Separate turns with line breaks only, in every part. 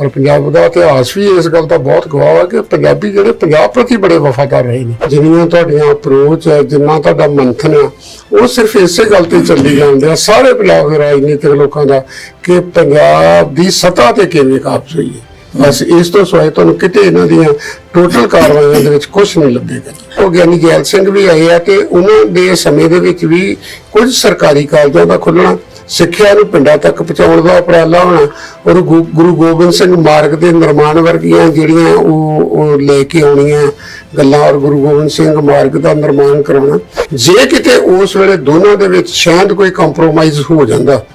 ਔਰ ਪੰਜਾਬ ਦਾ ਇਤਿਹਾਸ ਵੀ ਇਸ ਗੱਲ ਦਾ ਬਹੁਤ ਗਵਾਹ ਹੈ ਕਿ ਪੰਜਾਬੀ ਜਿਹੜੇ ਪੰਜਾਬ ਪ੍ਰਤੀ ਬੜੇ ਵਫਾਦਾਰ ਰਹੇ ਨੇ। ਜਿੰਨੀਆਂ ਤੁਹਾਡੀਆਂ ਅਪਰੋਚ ਹੈ, ਜਿੰਨਾ ਤੁਹਾਡਾ ਮੰਥਨ ਹੈ, ਉਹ ਸਿਰਫ ਇਸੇ ਗੱਲ ਤੇ ਚੱਲੀ ਜਾਂਦੇ ਆ। ਸਾਰੇ ਪੰਜਾਬ ਦੇ ਰਾਜਨੀਤਿਕ ਲੋਕਾਂ ਦਾ ਕਿ ਪੰਜਾਬ ਦੀ ਸੱਤਾ ਤੇ ਕਿਵੇਂ ਕਾਬਜ਼ ਹੋਈ ਹੈ। ਬਸ ਇਸ ਤੋਂ ਸਿਵਾਏ ਤੁਹਾਨੂੰ ਕਿਤੇ ਇਹਨਾਂ ਦੀਆਂ ਟੋਟਲ ਕਾਰਵਾਈਆਂ ਦੇ ਵਿੱਚ ਕੁਝ ਨਹੀਂ ਲੱਭੇਗਾ। ਉਹ ਗਿਆਨੀ ਜੈਲ ਸਿੰਘ ਵੀ ਆਏ ਆ ਤੇ ਉਹਨਾਂ ਦੇ ਸਮੇਂ ਦੇ ਵਿੱਚ ਵੀ ਕੁਝ ਸਰਕਾਰੀ ਕਾਲਜਾਂ ਦਾ ਖੁੱਲਣਾ ਸਿੱਖਿਆ ਨੂੰ ਪਿੰਡਾਂ ਤੱਕ ਪਹੁੰਚਾਉਣ ਦਾ ਉਪਰਾਲਾ ਹੋਣਾ, ਔਰ ਗੁ- ਗੁਰੂ ਗੋਬਿੰਦ ਸਿੰਘ ਮਾਰਗ ਦੇ ਨਿਰਮਾਣ ਵਰਗੀਆਂ ਜਿਹੜੀਆਂ ਉਹ ਲੈ ਕੇ ਆਉਣੀਆਂ ਗੱਲਾਂ, ਔਰ ਗੁਰੂ ਗੋਬਿੰਦ ਸਿੰਘ ਮਾਰਗ ਦਾ ਨਿਰਮਾਣ ਕਰਾਉਣਾ। ਜੇ ਕਿਤੇ ਉਸ ਵੇਲੇ ਦੋਨਾਂ ਦੇ ਵਿੱਚ ਸ਼ਾਇਦ ਕੋਈ ਕੰਪਰੋਮਾਈਜ਼ ਹੋ ਜਾਂਦਾ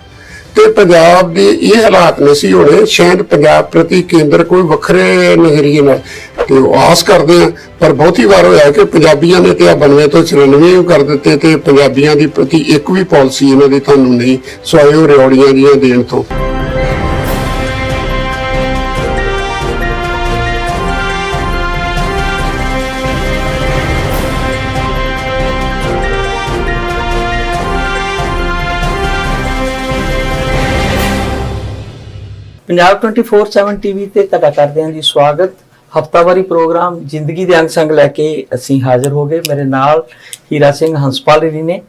ਤੇ ਪੰਜਾਬ ਦੇ ਇਹ ਹਾਲਾਤ ਨਹੀਂ ਸੀ ਹੋਣੇ, ਸ਼ਾਇਦ ਪੰਜਾਬ ਪ੍ਰਤੀ ਕੇਂਦਰ ਕੋਈ ਵੱਖਰੇ ਨਜ਼ਰੀਏ ਨਾਲ, ਤੇ ਉਹ ਆਸ ਕਰਦੇ ਆ, ਪਰ ਬਹੁਤੀ ਵਾਰ ਹੋਇਆ ਕਿ ਪੰਜਾਬੀਆਂ ਨੇ ਤੇ ਆ 92 ਤੋਂ 94 ਕਰ ਦਿੱਤੇ ਤੇ ਪੰਜਾਬੀਆਂ ਦੀ ਪ੍ਰਤੀ ਇੱਕ ਵੀ ਪਾਲਿਸੀ ਇਹਨਾਂ ਦੀ ਤੁਹਾਨੂੰ ਨਹੀਂ ਸਵਾਇਓ ਉਹ ਰਿਓੜੀਆਂ ਜੀਆਂ ਦੇਣ ਤੋਂ।
ਪੰਜਾਬ 24/7 ਟੀਵੀ ਤੇ ਤੁਹਾਡਾ ਕਰਦੇ ਹਾਂ ਜੀ ਸਵਾਗਤ। ਹਫਤਾਵਾਰੀ ਪ੍ਰੋਗਰਾਮ ਜ਼ਿੰਦਗੀ ਦੇ ਅੰਗ ਸੰਗ ਲੈ ਕੇ ਅਸੀਂ ਹਾਜ਼ਰ ਹੋ ਗਏ। ਮੇਰੇ ਨਾਲ ਹੀਰਾ ਸਿੰਘ ਹੰਸਪਾਲੀ ਜੀ ਨੇ।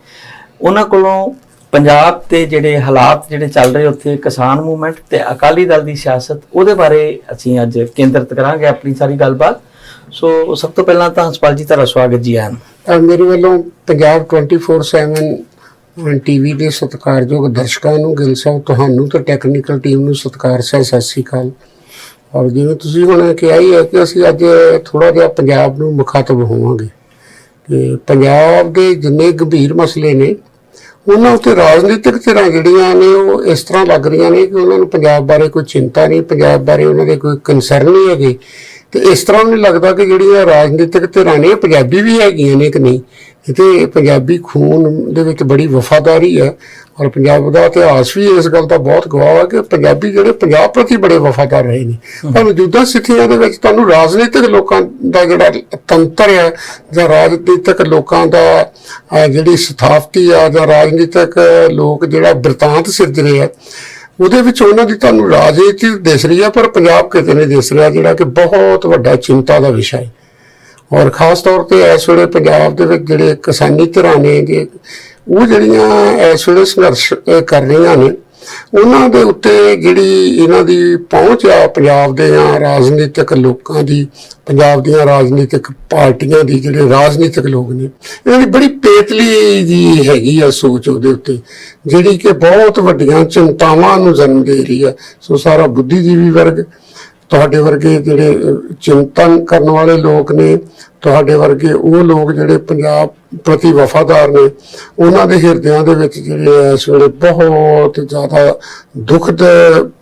ਉਹਨਾਂ ਕੋਲੋਂ ਪੰਜਾਬ ਤੇ ਜਿਹੜੇ ਹਾਲਾਤ ਜਿਹੜੇ ਚੱਲ ਰਹੇ ਉੱਥੇ, ਕਿਸਾਨ ਮੂਵਮੈਂਟ ਤੇ ਅਕਾਲੀ ਦਲ ਦੀ ਸਿਆਸਤ, ਉਹਦੇ ਬਾਰੇ ਅਸੀਂ ਅੱਜ ਕੇਂਦਰਿਤ ਕਰਾਂਗੇ ਆਪਣੀ ਸਾਰੀ ਗੱਲਬਾਤ। ਸੋ ਸਭ ਤੋਂ ਪਹਿਲਾਂ ਤਾਂ ਹੰਸਪਾਲ ਜੀ, ਤੁਹਾਡਾ ਸਵਾਗਤ ਜੀ ਆਇਆਂ
ਮੇਰੇ ਵੱਲੋਂ ਪੰਜਾਬ 24/7 ਟੀਵੀ ਦੇ ਸਤਿਕਾਰਯੋਗ ਦਰਸ਼ਕਾਂ ਨੂੰ, ਗਿਲ ਸਾਹਿਬ, ਤੁਹਾਨੂੰ ਤੇ ਟੈਕਨੀਕਲ ਟੀਮ ਨੂੰ ਸਤਿਕਾਰ ਸਹਿ, ਸਤਿ ਸ੍ਰੀ ਅਕਾਲ। ਔਰ ਜਿਵੇਂ ਤੁਸੀਂ ਹੁਣ ਕਿਹਾ ਹੀ ਹੈ ਕਿ ਅਸੀਂ ਅੱਜ ਥੋੜਾ ਜਿਹਾ ਪੰਜਾਬ ਨੂੰ ਮੁਖਾਤਬ ਹੋਵਾਂਗੇ। ਕਿ ਪੰਜਾਬ ਦੇ ਜਿੰਨੇ ਗੰਭੀਰ ਮਸਲੇ ਨੇ, ਉਹਨਾਂ ਉੱਤੇ ਰਾਜਨੀਤਿਕ ਧਿਰਾਂ ਜਿਹੜੀਆਂ ਨੇ, ਉਹ ਇਸ ਤਰ੍ਹਾਂ ਲੱਗ ਰਹੀਆਂ ਨੇ ਕਿ ਉਹਨਾਂ ਨੂੰ ਪੰਜਾਬ ਬਾਰੇ ਕੋਈ ਚਿੰਤਾ ਨਹੀਂ, ਪੰਜਾਬ ਬਾਰੇ ਉਹਨਾਂ ਦੇ ਕੋਈ ਕੰਸਰਨ ਨਹੀਂ ਹੈਗੇ। ਤੇ ਇਸ ਤਰ੍ਹਾਂ ਨਹੀਂ ਲੱਗਦਾ ਕਿ ਜਿਹੜੀਆਂ ਰਾਜਨੀਤਿਕ ਧਿਰਾਂ ਨੇ, ਪੰਜਾਬੀ ਵੀ ਹੈਗੀਆਂ ਨੇ ਕਿ ਨਹੀਂ। ਇਹ ਤੇ ਪੰਜਾਬੀ ਖੂਨ ਦੇ ਵਿੱਚ ਬੜੀ ਵਫਾਦਾਰੀ ਹੈ ਔਰ ਪੰਜਾਬ ਦਾ ਇਤਿਹਾਸ ਵੀ ਇਸ ਗੱਲ ਦਾ ਬਹੁਤ ਗਵਾਹ ਹੈ ਕਿ ਪੰਜਾਬੀ ਜਿਹੜੇ ਪੰਜਾਬ ਪ੍ਰਤੀ ਬੜੇ ਵਫਾਦਾਰ ਰਹੇ ਨੇ। ਪਰ ਮੌਜੂਦਾ ਸਥਿਤੀਆਂ ਦੇ ਵਿੱਚ ਤੁਹਾਨੂੰ ਰਾਜਨੀਤਿਕ ਲੋਕਾਂ ਦਾ ਜਿਹੜਾ ਤੰਤਰ ਹੈ ਜਾਂ ਰਾਜਨੀਤਿਕ ਲੋਕਾਂ ਦਾ ਜਿਹੜੀ ਸਥਾਪਤੀ ਆ ਜਾਂ ਰਾਜਨੀਤਿਕ ਲੋਕ ਜਿਹੜਾ ਬਰਤਾਂਤ ਸਿਰਜ ਰਹੇ ਆ, ਉਹਦੇ ਵਿੱਚ ਉਹਨਾਂ ਦੀ ਤੁਹਾਨੂੰ ਰਾਜਨੀਤੀ ਦਿਸ ਰਹੀ ਹੈ, ਪਰ ਪੰਜਾਬ ਕਿਤੇ ਨਹੀਂ ਦਿਸ ਰਿਹਾ, ਜਿਹੜਾ ਕਿ ਬਹੁਤ ਵੱਡਾ ਚਿੰਤਾ ਦਾ ਵਿਸ਼ਾ ਹੈ। ਔਰ ਖਾਸ ਤੌਰ ਤੇ ਇਸ ਵੇਲੇ ਪੰਜਾਬ ਦੇ ਵਿੱਚ ਜਿਹੜੇ ਕਿਸਾਨੀ ਧਿਰਾਂ ਨੇ ਜੇ ਉਹ ਜਿਹੜੀਆਂ ਇਸ ਵੇਲੇ ਸੰਘਰਸ਼ ਕਰ ਰਹੀਆਂ ਨੇ, ਉਹਨਾਂ ਦੇ ਉੱਤੇ ਜਿਹੜੀ ਇਹਨਾਂ ਦੀ ਪਹੁੰਚ ਆ ਪੰਜਾਬ ਦੇ ਜਾਂ ਰਾਜਨੀਤਿਕ ਲੋਕਾਂ ਦੀ, ਪੰਜਾਬ ਦੀਆਂ ਰਾਜਨੀਤਿਕ ਪਾਰਟੀਆਂ ਦੀ, ਜਿਹੜੇ ਰਾਜਨੀਤਿਕ ਲੋਕ ਨੇ, ਇਹਨਾਂ ਦੀ ਬੜੀ ਪੇਤਲੀ ਜੀ ਹੈਗੀ ਆ ਸੋਚ ਉਹਦੇ ਉੱਤੇ, ਜਿਹੜੀ ਕਿ ਬਹੁਤ ਵੱਡੀਆਂ ਚਿੰਤਾਵਾਂ ਨੂੰ ਜਨਮ ਦੇ ਰਹੀ ਹੈ ਸੋ ਸਾਰਾ ਬੁੱਧੀਜੀਵੀ ਵਰਗ ਤੁਹਾਡੇ ਵਰਗੇ ਜਿਹੜੇ ਚਿੰਤਨ ਕਰਨ ਵਾਲੇ ਲੋਕ ਨੇ, ਤੁਹਾਡੇ ਵਰਗੇ ਉਹ ਲੋਕ ਜਿਹੜੇ ਪੰਜਾਬ ਪ੍ਰਤੀ ਵਫਾਦਾਰ ਨੇ, ਉਹਨਾਂ ਦੇ ਹਿਰਦਿਆਂ ਦੇ ਵਿੱਚ ਜਿਹੜੇ ਇਸ ਵੇਲੇ ਬਹੁਤ ਜ਼ਿਆਦਾ ਦੁਖਦ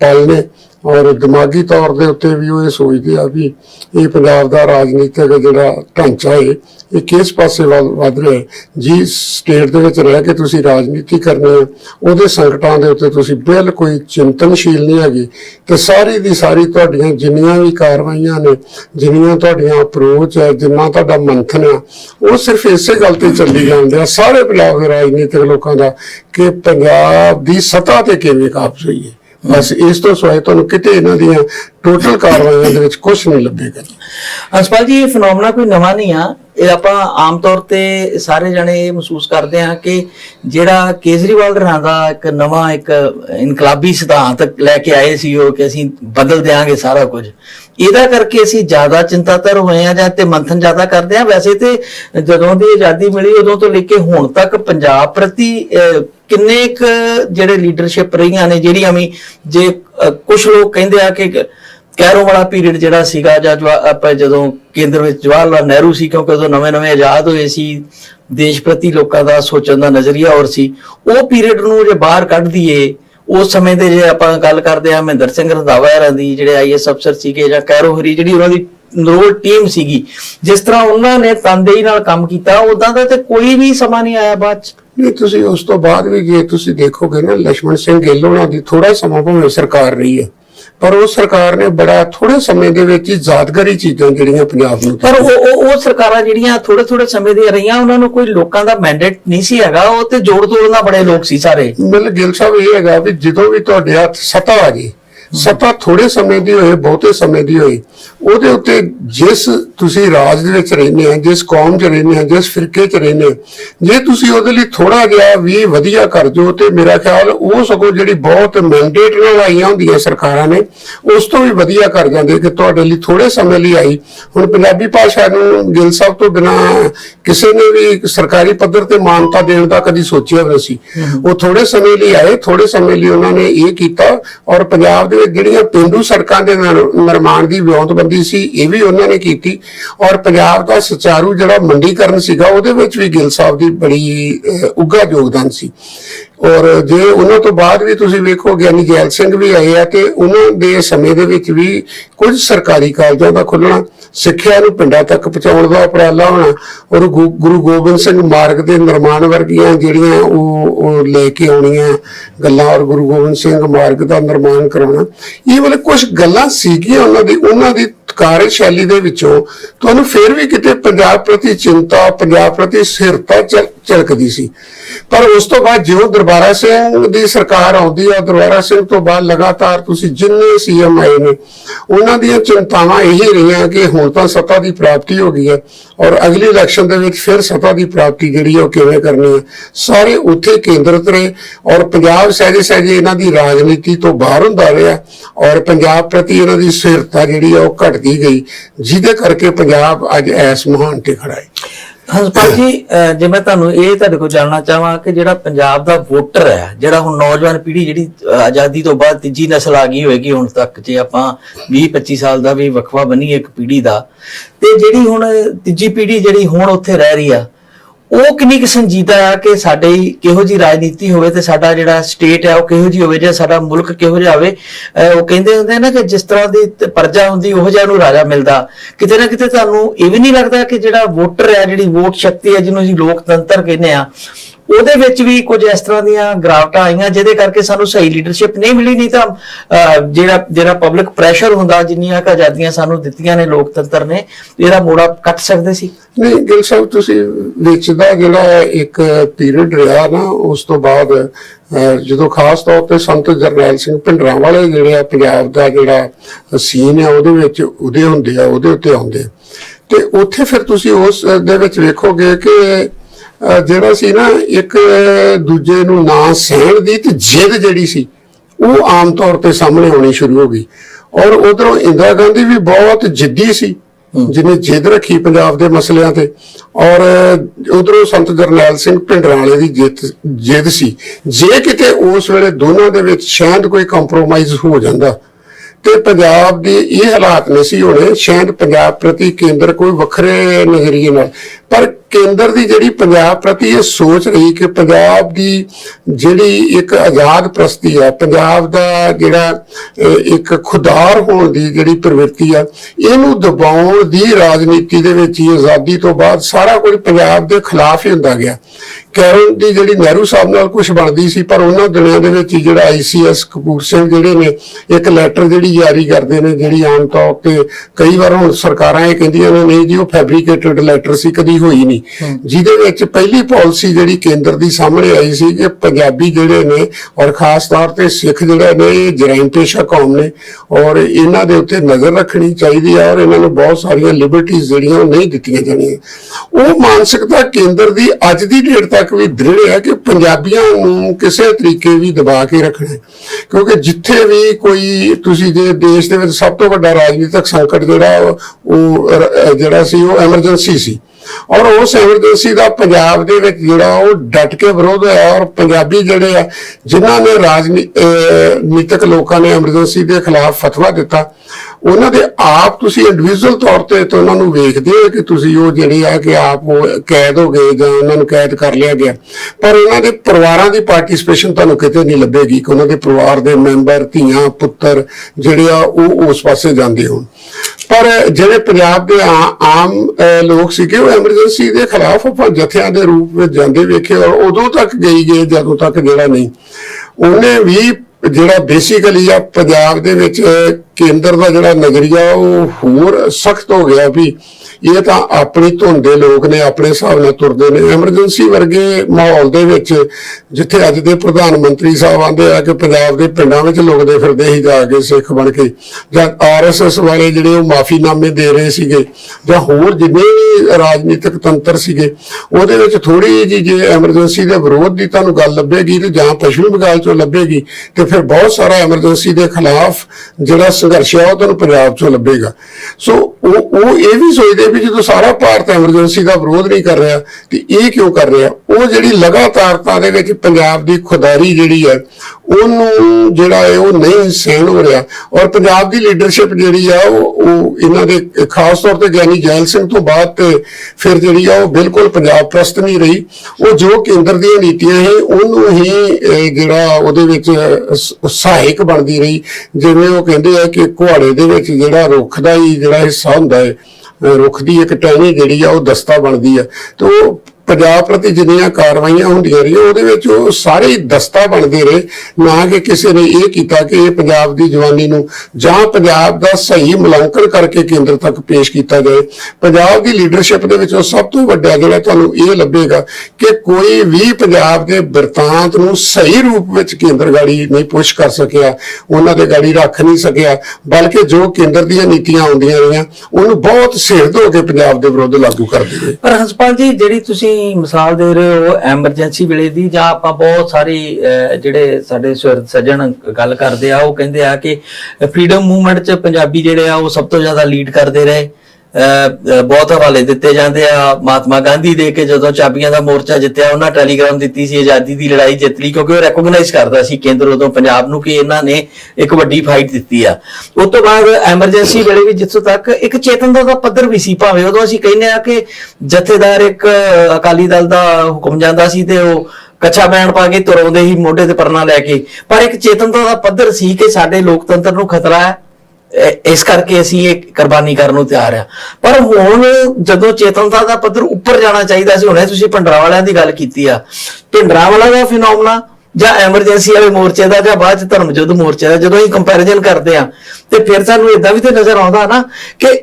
ਪਲ ਨੇ। ਔਰ ਦਿਮਾਗੀ ਤੌਰ ਦੇ ਉੱਤੇ ਵੀ ਉਹ ਇਹ ਸੋਚਦੇ ਆ ਵੀ ਇਹ ਪੰਜਾਬ ਦਾ ਰਾਜਨੀਤਿਕ ਜਿਹੜਾ ਢਾਂਚਾ ਹੈ, ਇਹ ਕਿਸ ਪਾਸੇ ਵੱਲ ਵੱਧ ਰਿਹਾ ਹੈ? ਜੀ ਸਟੇਟ ਦੇ ਵਿੱਚ ਰਹਿ ਕੇ ਤੁਸੀਂ ਰਾਜਨੀਤੀ ਕਰਨੀ ਹੈ, ਉਹਦੇ ਸੰਕਟਾਂ ਦੇ ਉੱਤੇ ਤੁਸੀਂ ਬਿਲਕੁਲ ਚਿੰਤਨਸ਼ੀਲ ਨਹੀਂ ਹੈਗੇ। ਤੇ ਸਾਰੀ ਦੀ ਸਾਰੀ ਤੁਹਾਡੀਆਂ ਜਿੰਨੀਆਂ ਵੀ ਕਾਰਵਾਈਆਂ ਨੇ, ਜਿੰਨੀਆਂ ਤੁਹਾਡੀਆਂ ਅਪਰੋਚ ਹੈ, ਜਿੰਨਾ ਤੁਹਾਡਾ ਮੰਥਨ ਹੈ, ਉਹ ਸਿਰਫ ਇਸੇ ਗੱਲ ਤੇ ਚੱਲੀ ਜਾਂਦੇ ਆ। ਸਾਰੇ ਪੰਜਾਬ ਦੇ ਰਾਜਨੀਤਿਕ ਲੋਕਾਂ ਦਾ ਕਿ ਪੰਜਾਬ ਦੀ ਸੱਤਾ ਤੇ ਕਿਵੇਂ ਕਾਬਜ਼ ਹੋਈ ਹੈ ਬਸ ਇਸ ਤੋਂ ਸਿਵਾਏ ਤੁਹਾਨੂੰ ਕਿਤੇ ਇਹਨਾਂ ਦੀਆਂ ਟੋਟਲ ਕਾਰਵਾਈਆਂ ਦੇ ਵਿੱਚ ਕੁਝ ਨਹੀਂ ਲੱਭੇਗਾ।
ਹੰਸਪਾਲ ਜੀ, ਇਹ ਫਨੋਮਨਾ ਕੋਈ ਨਵਾਂ ਨਹੀਂ ਆ। ਇਹ ਆਪਾਂ ਆਮ ਤੌਰ ਤੇ ਸਾਰੇ ਜਣੇ ਇਹ ਮਹਿਸੂਸ ਕਰਦੇ ਹਾਂ ਕਿ ਜਿਹੜਾ ਕੇਜਰੀਵਾਲ ਰਾਂ ਦਾ ਇੱਕ ਨਵਾਂ, ਇੱਕ ਇਨਕਲਾਬੀ ਸਿਧਾਂਤ ਲੈ ਕੇ ਆਏ ਸੀ ਉਹ ਕਿ ਅਸੀਂ ਬਦਲ ਦਿਆਂਗੇ ਸਾਰਾ ਕੁਝ। ਇਹਦਾ ਕਰਕੇ ਅਸੀਂ ਜ਼ਿਆਦਾ ਚਿੰਤਾਤਰ ਹੋਏ ਆ ਜਾਂ ਤੇ ਮੰਥਨ ਜ਼ਿਆਦਾ ਕਰਦੇ ਆ ਵੈਸੇ ਤੇ ਜਦੋਂ ਦੀ ਆਜ਼ਾਦੀ ਮਿਲੀ, ਉਦੋਂ ਤੋਂ ਲੈ ਕੇ ਹੁਣ ਤੱਕ ਪੰਜਾਬ ਪ੍ਰਤੀ ਕਿੰਨੇ ਕੁ ਜਿਹੜੇ ਲੀਡਰਸ਼ਿਪ ਰਹੀਆਂ ਨੇ, ਜਿਹੜੀਆਂ ਵੀ ਜੇ ਕੁਝ ਲੋਕ ਕਹਿੰਦੇ ਆ ਕਿ ਕੈਰੋ ਵਾਲਾ ਪੀਰੀਅਡ ਜਿਹੜਾ ਸੀਗਾ ਜਾਂ ਆਪਾਂ ਜਦੋਂ ਕੇਂਦਰ ਵਿੱਚ ਜਵਾਹਰ ਲਾਲ ਨਹਿਰੂ ਸੀ, ਕਿਉਂਕਿ ਉਦੋਂ ਨਵੇਂ-ਨਵੇਂ ਆਜ਼ਾਦ ਹੋਏ ਸੀ, ਦੇਸ਼ ਪ੍ਰਤੀ ਲੋਕਾਂ ਦਾ ਸੋਚਣ ਦਾ ਨਜ਼ਰੀਆ ਹੋਰ ਸੀ, ਉਹ ਪੀਰੀਅਡ ਨੂੰ ਜੇ ਬਾਹਰ ਕੱਢ ਦਈਏ, ਉਸ ਸਮੇਂ ਤੇ ਜੇ ਆਪਾਂ ਗੱਲ ਕਰਦੇ ਆ ਮਹਿੰਦਰ ਸਿੰਘ ਰੰਧਾਵਾ ਹੋਰਾਂ ਦੀ, ਜਿਹੜੇ ਆਈਐਸ ਅਫਸਰ ਸੀਗੇ ਜਾਂ ਕੈਰੋ ਹਰੀ, ਜਿਹੜੀ ਉਹਨਾਂ ਦੀ ਰੋਲ ਟੀਮ ਸੀਗੀ, ਜਿਸ ਤਰ੍ਹਾਂ ਉਹਨਾਂ ਨੇ ਤਨਦੇਹੀ ਨਾਲ ਕੰਮ ਕੀਤਾ ਉਦਾਂ ਦਾ ਤੇ ਕੋਈ ਵੀ ਸਮਾਂ ਨਹੀਂ ਆਇਆ ਬਾਅਦ ਚ।
ਨਹੀਂ ਤੁਸੀਂ ਉਸ ਤੋਂ ਬਾਅਦ ਵੀ ਜੇ ਤੁਸੀਂ ਦੇਖੋਗੇ ਨਾ ਲక్ష్మణ ਸਿੰਘ ਗਿੱਲੋਂ ਦੀ ਥੋੜਾ ਸਮਾਂ ਭਾਵੇਂ ਸਰਕਾਰ ਰਹੀ ਹੈ ਪਰ ਉਹ ਸਰਕਾਰ ਨੇ ਬੜਾ ਥੋੜੇ ਸਮੇਂ ਦੇ ਵਿੱਚ ਹੀ ਯਾਦਗਾਰੀ ਚੀਜ਼ਾਂ ਜਿਹੜੀਆਂ ਪੰਜਾਬ ਨੂੰ
ਪਰ ਉਹ ਉਹ ਸਰਕਾਰਾਂ ਜਿਹੜੀਆਂ ਥੋੜੇ ਥੋੜੇ ਸਮੇਂ ਦੀਆਂ ਰਹੀਆਂ ਉਹਨਾਂ ਨੂੰ ਕੋਈ ਲੋਕਾਂ ਦਾ ਮੈਂਡੇਟ ਨਹੀਂ ਸੀ ਹੈਗਾ। ਉਹ ਤੇ ਜੋੜ ਤੋੜ ਨਾਲ ਬੜੇ ਲੋਕ ਸੀ ਸਾਰੇ।
ਮਿਲ ਗਿੱਲ ਸਾਹਿਬ ਇਹ ਹੈਗਾ ਵੀ ਜਦੋਂ ਵੀ ਤੁਹਾਡੇ ਹੱਥ ਸਤਾ ਆ ਗਈ ਸੱਤਾ ਥੋੜੇ ਸਮੇਂ ਦੀ ਹੋਏ ਬਹੁਤੇ ਸਮੇਂ ਦੀ ਹੋਏ ਉਹਦੇ ਉੱਤੇ ਜਿਸ ਤੁਸੀਂ ਰਾਜ ਦੇ ਵਿੱਚ ਰਹਿੰਦੇ ਆ ਜਿਸ ਕੌਮ 'ਚ ਰਹਿੰਦੇ ਆ ਜਿਸ ਫਿਰਕੇ 'ਚ ਰਹਿੰਦੇ ਜੇ ਤੁਸੀਂ ਉਹਦੇ ਲਈ ਥੋੜਾ ਜਿਹਾ ਵੀ ਵਧੀਆ ਕਰ ਜੋ ਤੇ ਮੇਰਾ ਖਿਆਲ ਉਹ ਸਗੋਂ ਜਿਹੜੀ ਬਹੁਤ ਮੈਂਡੇਟ ਨਾਲ ਆਈਆਂ ਹੁੰਦੀਆਂ ਸਰਕਾਰਾਂ ਨੇ ਉਸ ਤੋਂ ਵੀ ਵਧੀਆ ਕਰ ਜਾਂਦੇ ਕਿ ਤੁਹਾਡੇ ਲਈ ਥੋੜੇ ਸਮੇਂ ਲਈ ਆਈ। ਹੁਣ ਪੰਜਾਬੀ ਭਾਸ਼ਾ ਨੂੰ ਗਿਲ ਸਾਹਿਬ ਤੋਂ ਬਿਨਾ ਕਿਸੇ ਨੇ ਵੀ ਸਰਕਾਰੀ ਪੱਧਰ ਤੇ ਮਾਨਤਾ ਦੇਣ ਦਾ ਕਦੀ ਸੋਚਿਆ ਵੀ ਨਹੀਂ ਸੀ। ਉਹ ਥੋੜੇ ਸਮੇਂ ਲਈ ਆਏ ਥੋੜੇ ਸਮੇਂ ਲਈ ਉਹਨਾਂ ਨੇ ਇਹ ਕੀਤਾ ਔਰ ਪੰਜਾਬ ਦੇ ਜਿਹੜੀਆਂ ਪਿੰਡੂ ਸੜਕਾਂ ਦੇ ਨਿਰ- ਨਿਰਮਾਣ ਦੀ ਵਿਉਂਤਬੰਦੀ ਸੀ ਇਹ ਵੀ ਉਹਨਾਂ ਨੇ ਕੀਤੀ। ਔਰ ਪੰਜਾਬ ਦਾ ਸੁਚਾਰੂ ਜਿਹੜਾ ਮੰਡੀਕਰਨ ਸੀਗਾ ਉਹਦੇ ਵਿੱਚ ਵੀ ਗਿੱਲ ਸਾਹਿਬ ਦੀ ਬੜੀ ਅਹ, ਯੋਗਦਾਨ ਸੀ। ਔਰ ਜੇ ਉਹਨਾਂ ਤੋਂ ਬਾਅਦ ਵੀ ਤੁਸੀਂ ਵੇਖੋ ਗਿਆਨੀ ਜੈਲ ਸਿੰਘ ਵੀ ਆਏ ਆ ਤੇ ਉਹਨਾਂ ਦੇ ਸਮੇਂ ਦੇ ਵਿੱਚ ਵੀ ਕੁਝ ਸਰਕਾਰੀ ਕਾਲਜਾਂ ਦਾ ਖੁੱਲਣਾ ਸਿੱਖਿਆ ਨੂੰ ਪਿੰਡਾਂ ਤੱਕ ਪਹੁੰਚਾਉਣ ਦਾ ਉਪਰਾਲਾ ਹੋਣਾ ਔਰ ਗੁ- ਗੁਰੂ ਗੋਬਿੰਦ ਸਿੰਘ ਮਾਰਗ ਦੇ ਨਿਰਮਾਣ ਵਰਗੀਆਂ ਜਿਹੜੀਆਂ ਉਹ ਉਹ ਲੈ ਕੇ ਆਉਣੀਆਂ ਗੱਲਾਂ ਔਰ ਗੁਰੂ ਗੋਬਿੰਦ ਸਿੰਘ ਮਾਰਗ ਦਾ ਨਿਰਮਾਣ ਕਰਾਉਣਾ, ਇਹ ਵਾਲੇ ਕੁਝ ਗੱਲਾਂ ਸੀਗੀਆਂ ਉਹਨਾਂ ਦੀ ਉਹਨਾਂ ਦੀ ਕਾਰਜਸ਼ੈਲੀ ਦੇ ਵਿੱਚੋਂ ਤੁਹਾਨੂੰ ਫਿਰ ਵੀ ਕਿਤੇ ਪੰਜਾਬ ਪ੍ਰਤੀ ਚਿੰਤਾ, ਪੰਜਾਬ ਪ੍ਰਤੀ ਸਿਰਤਾ ਝਲਕਦੀ ਸੀ। ਪਰ ਉਸ ਤੋਂ ਬਾਅਦ ਜਿਉਂ ਦਰਬਾਰਾ ਸਿੰਘ ਦੀ ਸਰਕਾਰ ਆਉਂਦੀ ਹੈ ਦਰਬਾਰਾ ਸਿੰਘ ਤੋਂ ਬਾਅਦ ਲਗਾਤਾਰ ਤੁਸੀਂ ਜਿੰਨੇ ਸੀਐਮ ਆਏ ਨੇ, ਉਹਨਾਂ ਦੀਆਂ ਚਿੰਤਾਵਾਂ ਇਹੀ ਰਹੀਆਂ ਕਿ ਹੁਣ ਤਾਂ ਸੱਤਾ ਦੀ ਪ੍ਰਾਪਤੀ ਹੋ ਗਈ ਹੈ ਔਰ ਅਗਲੀ ਇਲੈਕਸ਼ਨ ਦੇ ਵਿੱਚ ਫਿਰ ਸੱਤਾ ਦੀ ਪ੍ਰਾਪਤੀ ਜਿਹੜੀ ਹੈ ਉਹ ਕਿਵੇਂ ਕਰਨੀ ਹੈ? ਸਾਰੇ ਉੱਥੇ ਕੇਂਦਰਿਤ ਰਹੇ ਔਰ ਪੰਜਾਬ ਸਹਿਜੇ ਸਹਿਜੇ ਇਹਨਾਂ ਦੀ ਰਾਜਨੀਤੀ ਤੋਂ ਬਾਹਰ ਹੁੰਦਾ ਰਿਹਾ ਔਰ ਪੰਜਾਬ ਪ੍ਰਤੀ ਇਹਨਾਂ ਦੀ ਸਿਰਤਾ ਜਿਹੜੀ ਆ ਉਹ ਘਟਦੀ ਗਈ, ਜਿਹਦੇ ਕਰਕੇ ਪੰਜਾਬ ਅੱਜ ਐਸ ਮਹਾਨ ਤੇ ਖੜਾ ਹੈ।
ਹੰਸਪਾਲ ਜੀ ਜੇ ਮੈਂ ਤੁਹਾਨੂੰ ਇਹ ਤੁਹਾਡੇ ਕੋਲ ਜਾਣਨਾ ਚਾਹਾਂ ਕਿ ਜਿਹੜਾ ਪੰਜਾਬ ਦਾ ਵੋਟਰ ਹੈ, ਜਿਹੜਾ ਹੁਣ ਨੌਜਵਾਨ ਪੀੜ੍ਹੀ ਜਿਹੜੀ ਆਜ਼ਾਦੀ ਤੋਂ ਬਾਅਦ ਤੀਜੀ ਨਸਲ ਆ ਗਈ ਹੋਏਗੀ ਹੁਣ ਤੱਕ, ਜੇ ਆਪਾਂ 20 25 ਸਾਲ ਦਾ ਵੀ ਵਕਫਾ ਬਣੀਏ ਇੱਕ ਪੀੜ੍ਹੀ ਦਾ, ਤੇ ਜਿਹੜੀ ਹੁਣ ਤੀਜੀ ਪੀੜ੍ਹੀ ਜਿਹੜੀ ਹੁਣ ਉੱਥੇ ਰਹਿ ਰਹੀ ਆ ਉਹ ਕਿੰਨੀ ਕੁ ਸੰਜੀਦਾ ਆ ਕਿ ਸਾਡੇ ਕਿਹੋ ਜੀ ਰਾਜਨੀਤੀ ਹੋਵੇ ਤੇ ਸਾਡਾ ਜਿਹੜਾ ਸਟੇਟ ਹੈ ਉਹ ਕਿਹੋ ਜੀ ਹੋਵੇ ਜਾਂ ਸਾਡਾ ਮੁਲਕ ਕਿਹੋ ਜਿਹਾ ਹੋਵੇ ਉਹ ਕਹਿੰਦੇ ਹੁੰਦੇ ਆ ਨਾ ਕਿ ਜਿਸ ਤਰ੍ਹਾਂ ਦੀ ਪਰਜਾ ਹੁੰਦੀ, ਉਹ ਜਿਹਾ ਨੂੰ ਰਾਜਾ ਮਿਲਦਾ। ਕਿਤੇ ਨਾ ਕਿਤੇ ਤੁਹਾਨੂੰ ਇਹ ਵੀ ਨਹੀਂ ਲੱਗਦਾ ਕਿ ਜਿਹੜਾ ਵੋਟਰ ਹੈ ਜਿਹੜੀ ਵੋਟ ਸ਼ਕਤੀ ਹੈ ਜਿਹਨੂੰ ਅਸੀਂ ਲੋਕਤੰਤਰ ਕਹਿੰਦੇ ਆ ਉਹਦੇ ਵਿੱਚ ਵੀ ਕੁਝ ਇਸ ਤਰ੍ਹਾਂ ਦੀਆਂ ਗਰਾਵਟਾਂ ਆਈਆਂ, ਜਿਹਦੇ ਕਰਕੇ ਸਾਨੂੰ ਸਹੀ ਲੀਡਰਸ਼ਿਪ ਨਹੀਂ ਮਿਲੀ, ਨਹੀਂ ਤਾਂ ਜਿਹੜਾ ਜਿਹੜਾ ਪਬਲਿਕ ਪ੍ਰੈਸ਼ਰ ਹੁੰਦਾ, ਜਿੰਨੀਆਂ ਕੁ ਆਜ਼ਾਦੀਆਂ ਸਾਨੂੰ ਦਿੱਤੀਆਂ ਨੇ ਲੋਕਤੰਤਰ ਨੇ, ਇਹਦਾ ਮੋੜਾ ਕੱਟ ਸਕਦੇ ਸੀ।
ਨਹੀਂ, ਗਿਲ ਸਾਹਿਬ, ਤੁਸੀਂ ਵਿੱਚ ਜਿਹੜਾ ਇੱਕ ਪੀਰੀਅਡ ਰਿਹਾ ਨਾ, ਉਸ ਤੋਂ ਬਾਅਦ ਜਦੋਂ ਖਾਸ ਤੌਰ ਤੇ ਸੰਤ ਜਰਨੈਲ ਸਿੰਘ ਭਿੰਡਰਾਂ ਵਾਲੇ ਜਿਹੜੇ ਪੰਜਾਬ ਦਾ ਜਿਹੜਾ ਸੀਨ ਹੈ ਉਹਦੇ ਵਿੱਚ ਉਹਦੇ ਹੁੰਦੇ ਆ, ਉਹਦੇ ਉੱਤੇ ਆਉਂਦੇ। ਤੇ ਉੱਥੇ ਫਿਰ ਤੁਸੀਂ ਉਸ ਦੇ ਵਿੱਚ ਵੇਖੋਗੇ ਕਿ ਜਿਹੜਾ ਸੀ ਨਾ ਇੱਕ ਦੂਜੇ ਨੂੰ ਨਾ ਸਹਿਣ ਦੀ ਤੇ ਜਿੱਦ ਜਿਹੜੀ ਸੀ, ਉਹ ਆਮ ਤੌਰ ਤੇ ਸਾਹਮਣੇ ਆਉਣੀ ਸ਼ੁਰੂ ਹੋ ਗਈ। ਔਰ ਉਧਰੋਂ ਇੰਦਰਾ ਗਾਂਧੀ ਵੀ ਬਹੁਤ ਜਿੱਦੀ ਸੀ, ਜਿਹਨੇ ਜਿੱਦ ਰੱਖੀ ਪੰਜਾਬ ਦੇ ਮਸਲਿਆਂ ਤੇ। ਔਰ ਉਧਰੋਂ ਸੰਤ ਜਰਨੈਲ ਸਿੰਘ ਭਿੰਡਰਾਂ ਦੀ ਜਿੱਤ, ਜਿੱਦ ਸੀ। ਜੇ ਕਿਤੇ ਉਸ ਵੇਲੇ ਦੋਨਾਂ ਦੇ ਵਿੱਚ ਸ਼ਾਇਦ ਕੋਈ ਕੰਪਰੋਮਾਈਜ਼ ਹੋ ਜਾਂਦਾ ਤੇ ਪੰਜਾਬ ਦੇ ਇਹ ਹਾਲਾਤ ਨਹੀਂ ਸੀ ਹੋਣੇ, ਸ਼ਾਇਦ ਪੰਜਾਬ ਪ੍ਰਤੀ ਕੇਂਦਰ ਕੋਈ ਵੱਖਰੇ ਨਜ਼ਰੀਏ ਨਾਲ। ਪਰ ਕੇਂਦਰ ਦੀ ਜਿਹੜੀ ਪੰਜਾਬ ਪ੍ਰਤੀ ਇਹ ਸੋਚ ਰਹੀ ਕਿ ਪੰਜਾਬ ਦੀ ਜਿਹੜੀ ਇੱਕ ਆਜ਼ਾਦ ਪ੍ਰਸਤੀ ਆ, ਪੰਜਾਬ ਦਾ ਜਿਹੜਾ ਇੱਕ ਖੁਦਾਰ ਹੋਣ ਦੀ ਜਿਹੜੀ ਪ੍ਰਵਿਰਤੀ ਆ, ਇਹਨੂੰ ਦਬਾਉਣ ਦੀ ਰਾਜਨੀਤੀ ਦੇ ਵਿੱਚ ਹੀ ਆਜ਼ਾਦੀ ਤੋਂ ਬਾਅਦ ਸਾਰਾ ਕੁਝ ਪੰਜਾਬ ਦੇ ਖਿਲਾਫ ਹੀ ਹੁੰਦਾ ਗਿਆ। ਕੈਰਨ ਦੀ ਜਿਹੜੀ ਨਹਿਰੂ ਸਾਹਿਬ ਨਾਲ ਕੁਝ ਬਣਦੀ ਸੀ ਪਰ ਉਹਨਾਂ ਦਿਨਾਂ ਦੇ ਵਿੱਚ ਜਿਹੜਾ ਆਈਸੀਐਸ ਕਪੂਰ ਸਿੰਘ ਜਿਹੜੇ ਨੇ ਇੱਕ ਲੈਟਰ ਜਿਹੜੀ ਜਾਰੀ ਕਰਦੇ ਨੇ ਜਿਹੜੀ ਆਮ ਤੌਰ ਤੇ ਕਈ ਵਾਰ ਹੁਣ ਸਰਕਾਰਾਂ ਇਹ ਕਹਿੰਦੀਆਂ ਨੇ ਨਹੀਂ ਜੀ ਉਹ ਫੈਬਰੀਕੇਟਡ ਲੈਟਰ ਸੀ ਕਦੀ ਹੋਈ ਨਹੀਂ। ਜਿਹਦੇ ਵਿੱਚ ਪਹਿਲੀ ਪਾਲਿਸੀ ਜਿਹੜੀ ਕੇਂਦਰ ਦੀ ਸਾਹਮਣੇ ਆਈ ਸੀ ਕਿ ਪੰਜਾਬੀ ਜਿਹੜੇ ਨੇ ਔਰ ਖਾਸ ਤੌਰ ਤੇ ਸਿੱਖ ਜਿਹੜੇ ਨੇ ਇਹ ਜਰਾਇਮ ਪੇਸ਼ਾ ਕੌਮ ਨੇ ਔਰ ਇਹਨਾਂ ਦੇ ਉੱਤੇ ਨਜ਼ਰ ਰੱਖਣੀ ਚਾਹੀਦੀ ਹੈ ਔਰ ਇਹਨਾਂ ਨੂੰ ਬਹੁਤ ਸਾਰੀਆਂ ਲਿਬਰਟੀਆਂ ਜਿਹੜੀਆਂ ਉਹ ਨਹੀਂ ਦਿੱਤੀਆਂ ਜਾਣੀਆਂ। ਉਹ ਮਾਨਸਿਕਤਾ ਕੇਂਦਰ ਦੀ ਅੱਜ ਦੀ ਡੇਟ ਤੱਕ ਵੀ ਦ੍ਰਿੜ ਹੈ ਕਿ ਪੰਜਾਬੀਆਂ ਨੂੰ ਕਿਸੇ ਤਰੀਕੇ ਵੀ ਦਬਾ ਕੇ ਰੱਖਣਾ ਕਿਉਂਕਿ ਜਿੱਥੇ ਵੀ ਕੋਈ ਤੁਸੀਂ ਜੇ ਦੇਸ਼ ਦੇ ਵਿੱਚ ਸਭ ਤੋਂ ਵੱਡਾ ਰਾਜਨੀਤਿਕ ਸੰਕਟ ਜਿਹੜਾ ਉਹ- ਜਿਹੜਾ ਸੀ, ਉਹ ਐਮਰਜੈਂਸੀ ਸੀ। ਔਰ ਉਸ ਐਮਰਜੈਂਸੀ ਦਾ ਪੰਜਾਬ ਦੇ ਵਿੱਚ ਜਿਹੜਾ ਉਹ ਡਟ ਕੇ ਵਿਰੋਧ ਹੋਇਆ ਔਰ ਪੰਜਾਬੀ ਜਿਹੜੇ ਆ, ਜਿਨ੍ਹਾਂ ਨੇ ਰਾਜਨੀਤਿਕ ਲੋਕਾਂ ਨੇ ਐਮਰਜੈਂਸੀ ਦੇ ਖਿਲਾਫ ਫਤਵਾ ਦਿੱਤਾ ਉਹਨਾਂ ਦੇ ਆਪ ਤੁਸੀਂ ਇੰਡੀਵਿਜੂਅਲ ਤੌਰ ਤੇ ਤਾਂ ਉਹਨਾਂ ਨੂੰ ਵੇਖਦੇ ਹੋ ਕਿ ਤੁਸੀਂ ਉਹ ਜਿਹੜੇ ਆ ਕਿ ਆਪ ਉਹ ਕੈਦ ਹੋ ਗਏ ਜਾਂ ਉਹਨਾਂ ਨੂੰ ਕੈਦ ਕਰ ਲਿਆ ਗਿਆ। ਪਰ ਉਹਨਾਂ ਦੇ ਪਰਿਵਾਰਾਂ ਦੀ ਪਾਰਟਿਸਿਪੇਸ਼ਨ ਤੁਹਾਨੂੰ ਕਿਤੇ ਨਹੀਂ ਲੱਭੇਗੀ ਕਿ ਉਹਨਾਂ ਦੇ ਪਰਿਵਾਰ ਦੇ ਮੈਂਬਰ, ਧੀਆਂ, ਪੁੱਤਰ ਜਿਹੜੇ ਆ ਉਹ ਉਸ ਪਾਸੇ ਜਾਂਦੇ ਹੋਣ। ਪਰ ਜਿਹੜੇ ਪੰਜਾਬ ਦੇ ਆ- ਆਮ ਲੋਕ ਸੀਗੇ ਉਹ ਐਮਰਜੈਂਸੀ ਦੇ ਖਿਲਾਫ ਆਪਾਂ ਜਥਿਆਂ ਦੇ ਰੂਪ ਵਿੱਚ ਜਾਂਦੇ ਵੇਖੇ ਔਰ ਉਦੋਂ ਤੱਕ ਗਈ ਗਏ ਜਦੋਂ ਤੱਕ ਜਿਹੜਾ ਨਹੀਂ। ਉਹਨੇ ਵੀ ਜਿਹੜਾ ਬੇਸਿਕਲੀ ਆ ਪੰਜਾਬ ਦੇ ਵਿੱਚ ਕੇਂਦਰ ਦਾ ਜਿਹੜਾ ਨਜ਼ਰੀਆ ਉਹ ਹੋਰ ਸਖਤ ਹੋ ਗਿਆ ਵੀ ਇਹ ਤਾਂ ਆਪਣੀ ਧੁਨ ਦੇ ਲੋਕ ਨੇ, ਆਪਣੇ ਹਿਸਾਬ ਨਾਲ ਤੁਰਦੇ ਨੇ। ਐਮਰਜੈਂਸੀ ਵਰਗੇ ਮਾਹੌਲ ਦੇ ਵਿੱਚ ਜਿੱਥੇ ਅੱਜ ਦੇ ਪ੍ਰਧਾਨ ਮੰਤਰੀ ਸਾਹਿਬ ਆਂਦੇ ਆ, ਕਿ ਪੰਜਾਬ ਦੇ ਪਿੰਡਾਂ ਵਿੱਚ ਲੁਕਦੇ ਫਿਰਦੇ ਹੀ ਜਾ ਕੇ ਸਿੱਖ ਬਣ ਕੇ। ਜਾਂ ਆਰਐਸਐਸ ਵਾਲੇ ਜਿਹੜੇ ਉਹ ਮਾਫੀਨਾਮੇ ਦੇ ਰਹੇ ਸੀਗੇ, ਜਾਂ ਹੋਰ ਜਿੰਨੇ ਵੀ ਰਾਜਨੀਤਿਕ ਤੰਤਰ ਸੀਗੇ, ਉਹਦੇ ਵਿੱਚ ਥੋੜੀ ਜੀ ਜੇ ਐਮਰਜੈਂਸੀ ਦੇ ਵਿਰੋਧ ਦੀ ਤੁਹਾਨੂੰ ਗੱਲ ਲੱਭੇਗੀ, ਤੇ ਜਾਂ ਪੱਛਮੀ ਬੰਗਾਲ ਚੋਂ ਲੱਭੇਗੀ, ਤੇ ਫਿਰ ਬਹੁਤ ਸਾਰਾ ਐਮਰਜੈਂਸੀ ਦੇ ਖਿਲਾਫ ਜਿਹੜਾ ਸੰਘਰਸ਼ ਆ, ਉਹ ਤੁਹਾਨੂੰ ਪੰਜਾਬ ਚੋਂ ਲੱਭੇਗਾ। ਸੋ ਉਹ ਉਹ ਇਹ ਵੀ ਸੋਚਦੇ ਵੀ ਜਦੋਂ ਸਾਰਾ ਭਾਰਤ ਐਮਰਜੈਂਸੀ ਦਾ ਵਿਰੋਧ ਨਹੀਂ ਕਰ ਰਿਹਾ ਤੇ ਇਹ ਕਿਉਂ ਕਰ ਰਿਹਾ, ਉਹ ਜਿਹੜੀ ਲਗਾਤਾਰਤਾ ਦੇ ਵਿੱਚ ਪੰਜਾਬ ਦੀ ਖੁਦਾਰੀ ਜਿਹੜੀ ਹੈ ਉਹਨੂੰ ਜਿਹੜਾ ਹੈ ਉਹ ਨਹੀਂ ਸਹਿਣ ਹੋ ਰਿਹਾ। ਔਰ ਪੰਜਾਬ ਦੀ ਲੀਡਰਸ਼ਿਪ ਜਿਹੜੀ ਆ, ਉਹ ਉਹ ਇਹਨਾਂ ਦੇ ਖਾਸ ਤੌਰ ਤੇ ਗਿਆਨੀ ਜੈਲ ਸਿੰਘ ਤੋਂ ਬਾਅਦ ਤੇ ਫਿਰ ਜਿਹੜੀ ਆ, ਉਹ ਬਿਲਕੁਲ ਪੰਜਾਬ ਪ੍ਰਸਤ ਨਹੀਂ ਰਹੀ। ਉਹ ਜੋ ਕੇਂਦਰ ਦੀਆਂ ਨੀਤੀਆਂ ਹੈ ਉਹਨੂੰ ਹੀ ਜਿਹੜਾ ਉਹਦੇ ਵਿੱਚ ਸਹਾਇਕ ਬਣਦੀ ਰਹੀ। ਜਿਵੇਂ ਉਹ ਕਹਿੰਦੇ ਆ ਕਿ ਕੁਹਾੜੇ ਦੇ ਵਿੱਚ ਜਿਹੜਾ ਰੁੱਖ ਦਾ ਹੀ ਜਿਹੜਾ ਹਿੱਸਾ ਹੁੰਦਾ ਹੈ ਰੁੱਖ ਦੀ ਇੱਕ ਟਹਿਣੀ ਜਿਹੜੀ ਆ, ਉਹ ਦਸਤਾ ਬਣਦੀ ਆ। ਤੇ ਉਹ ਪੰਜਾਬ ਪ੍ਰਤੀ ਜਿੰਨੀਆਂ ਕਾਰਵਾਈਆਂ ਹੁੰਦੀਆਂ ਰਹੀਆਂ, ਉਹਦੇ ਵਿੱਚ ਉਹ ਸਾਰੇ ਹੀ ਦਸਤਾ ਬਣਦੇ ਰਹੇ, ਨਾ ਕਿ ਕਿਸੇ ਨੇ ਇਹ ਕੀਤਾ ਕਿ ਇਹ ਪੰਜਾਬ ਦੀ ਜਵਾਨੀ ਨੂੰ ਜਾਂ ਪੰਜਾਬ ਦਾ ਸਹੀ ਮੁਲਾਂਕਣ ਕਰਕੇ ਕੇਂਦਰ ਤੱਕ ਪੇਸ਼ ਕੀਤਾ ਜਾਏ। ਪੰਜਾਬ ਦੀ ਲੀਡਰਸ਼ਿਪ ਦੇ ਵਿੱਚ ਉਹ ਸਭ ਤੋਂ ਵੱਡਾ ਜਿਹੜਾ ਤੁਹਾਨੂੰ ਇਹ ਲੱਭੇਗਾ ਕਿ ਕੋਈ ਵੀ ਪੰਜਾਬ ਦੇ ਬਿਰਤਾਂਤ ਨੂੰ ਸਹੀ ਰੂਪ ਵਿੱਚ ਕੇਂਦਰ ਗਾੜੀ ਨਹੀਂ ਪੁਸ਼ ਕਰ ਸਕਿਆ, ਉਹਨਾਂ ਦੇ ਗਾੜੀ ਰੱਖ ਨਹੀਂ ਸਕਿਆ, ਬਲਕਿ ਜੋ ਕੇਂਦਰ ਦੀਆਂ ਨੀਤੀਆਂ ਆਉਂਦੀਆਂ ਰਹੀਆਂ, ਉਹਨੂੰ ਬਹੁਤ ਸਿਰਦ ਹੋ ਕੇ ਪੰਜਾਬ ਦੇ ਵਿਰੁੱਧ ਲਾਗੂ ਕਰਦੇ ਰਹੇ
ਪਰ ਹੰਸਪਾਲ ਜੀ, ਜਿਹੜੀ ਤੁਸੀਂ ਮਿਸਾਲ ਦੇ ਰਹੇ ਹੋ ਐਮਰਜੈਂਸੀ ਵੇਲੇ ਦੀ ਜਾਂ ਆਪਾਂ ਬਹੁਤ ਸਾਰੇ ਅਹ, ਜਿਹੜੇ ਸਾਡੇ ਸੁਹਿਰਦ ਸੱਜਣ ਗੱਲ ਕਰਦੇ ਆ ਉਹ ਕਹਿੰਦੇ ਆ ਕਿ ਫਰੀडम ਮੂਵਮੈਂਟ 'ਚ ਪੰਜਾਬੀ ਜਿਹੜੇ ਆ ਉਹ ਸਭ ਤੋਂ ਜ਼ਿਆਦਾ ਲੀਡ ਕਰਦੇ ਰਹੇ। ਬਹੁਤ ਹਵਾਲੇ ਦਿੱਤੇ ਜਾਂਦੇ ਆ। ਮਹਾਤਮਾ ਗਾਂਧੀ ਦੇ ਕੇ ਜਦੋਂ ਚਾਬੀਆਂ ਦਾ ਮੋਰਚਾ ਜਿੱਤਿਆ, ਉਹਨਾਂ ਟੈਲੀਗ੍ਰਾਮ ਦਿੱਤੀ ਸੀ, ਆਜ਼ਾਦੀ ਦੀ ਲੜਾਈ ਜਿੱਤ ਲਈ, ਕਿਉਂਕਿ ਉਹ ਰੈਕੋਗਨਾਈਜ਼ ਕਰਦਾ ਸੀ ਕੇਂਦਰ ਉਦੋਂ ਪੰਜਾਬ ਨੂੰ ਕਿ ਇਹਨਾਂ ਨੇ ਇੱਕ ਵੱਡੀ ਫਾਈਟ ਦਿੱਤੀ ਆ। ਉਸ ਤੋਂ ਬਾਅਦ ਐਮਰਜੈਂਸੀ ਵੇਲੇ ਵੀ ਜਿੱਥੋਂ ਤੱਕ ਇੱਕ ਚੇਤਨਤਾ ਦਾ ਪੱਧਰ ਵੀ ਸੀ, ਭਾਵੇਂ ਉਦੋਂ ਅਸੀਂ ਕਹਿੰਦੇ ਆ ਕਿ ਜਥੇਦਾਰ ਇੱਕ ਅਕਾਲੀ ਦਲ ਦਾ ਹੁਕਮ ਜਾਂਦਾ ਸੀ ਤੇ ਉਹ ਕੱਚਾ ਬੈਣ ਪਾ ਕੇ ਤੁਰਾਉਂਦੇ ਹੀ ਮੋਢੇ ਤੇ ਪਰਨਾ ਲੈ ਕੇ। ਪਰ ਇੱਕ ਚੇਤਨਤਾ ਦਾ ਪੱਧਰ ਸੀ ਕਿ ਸਾਡੇ ਲੋਕਤੰਤਰ ਨੂੰ ਖਤਰਾ ਹੈ। ਇਸ ਕਰਕੇ ਅਸੀਂ ਇਹ ਕੁਰਬਾਨੀ ਕਰਨ ਨੂੰ ਤਿਆਰ ਆ। ਪਰ ਹੁਣ ਜਦੋਂ ਚੇਤਨਤਾ ਦਾ ਪੱਧਰ ਉੱਪਰ ਜਾਣਾ ਚਾਹੀਦਾ ਸੀ, ਹੁਣੇ ਤੁਸੀਂ ਭਿੰਡਰਾਂ ਵਾਲਿਆਂ ਦੀ ਗੱਲ ਕੀਤੀ ਆ। ਭਿੰਡਰਾਂ ਵਾਲਾ ਦਾ ਫਿਨੋਮਨਾ ਜਾਂ ਐਮਰਜੈਂਸੀ ਵਾਲੇ ਮੋਰਚੇ ਦਾ ਜਾਂ ਬਾਅਦ ਚ ਧਰਮ ਯੁੱਧ ਮੋਰਚੇ ਦਾ, ਜਦੋਂ ਅਸੀਂ ਕੰਪੈਰੀਜ਼ਨ ਕਰਦੇ ਆ, ਤੇ ਫਿਰ ਸਾਨੂੰ ਇਦਾਂ ਵੀ ਤੇ ਨਜ਼ਰ ਆਉਂਦਾ ਨਾ ਕਿ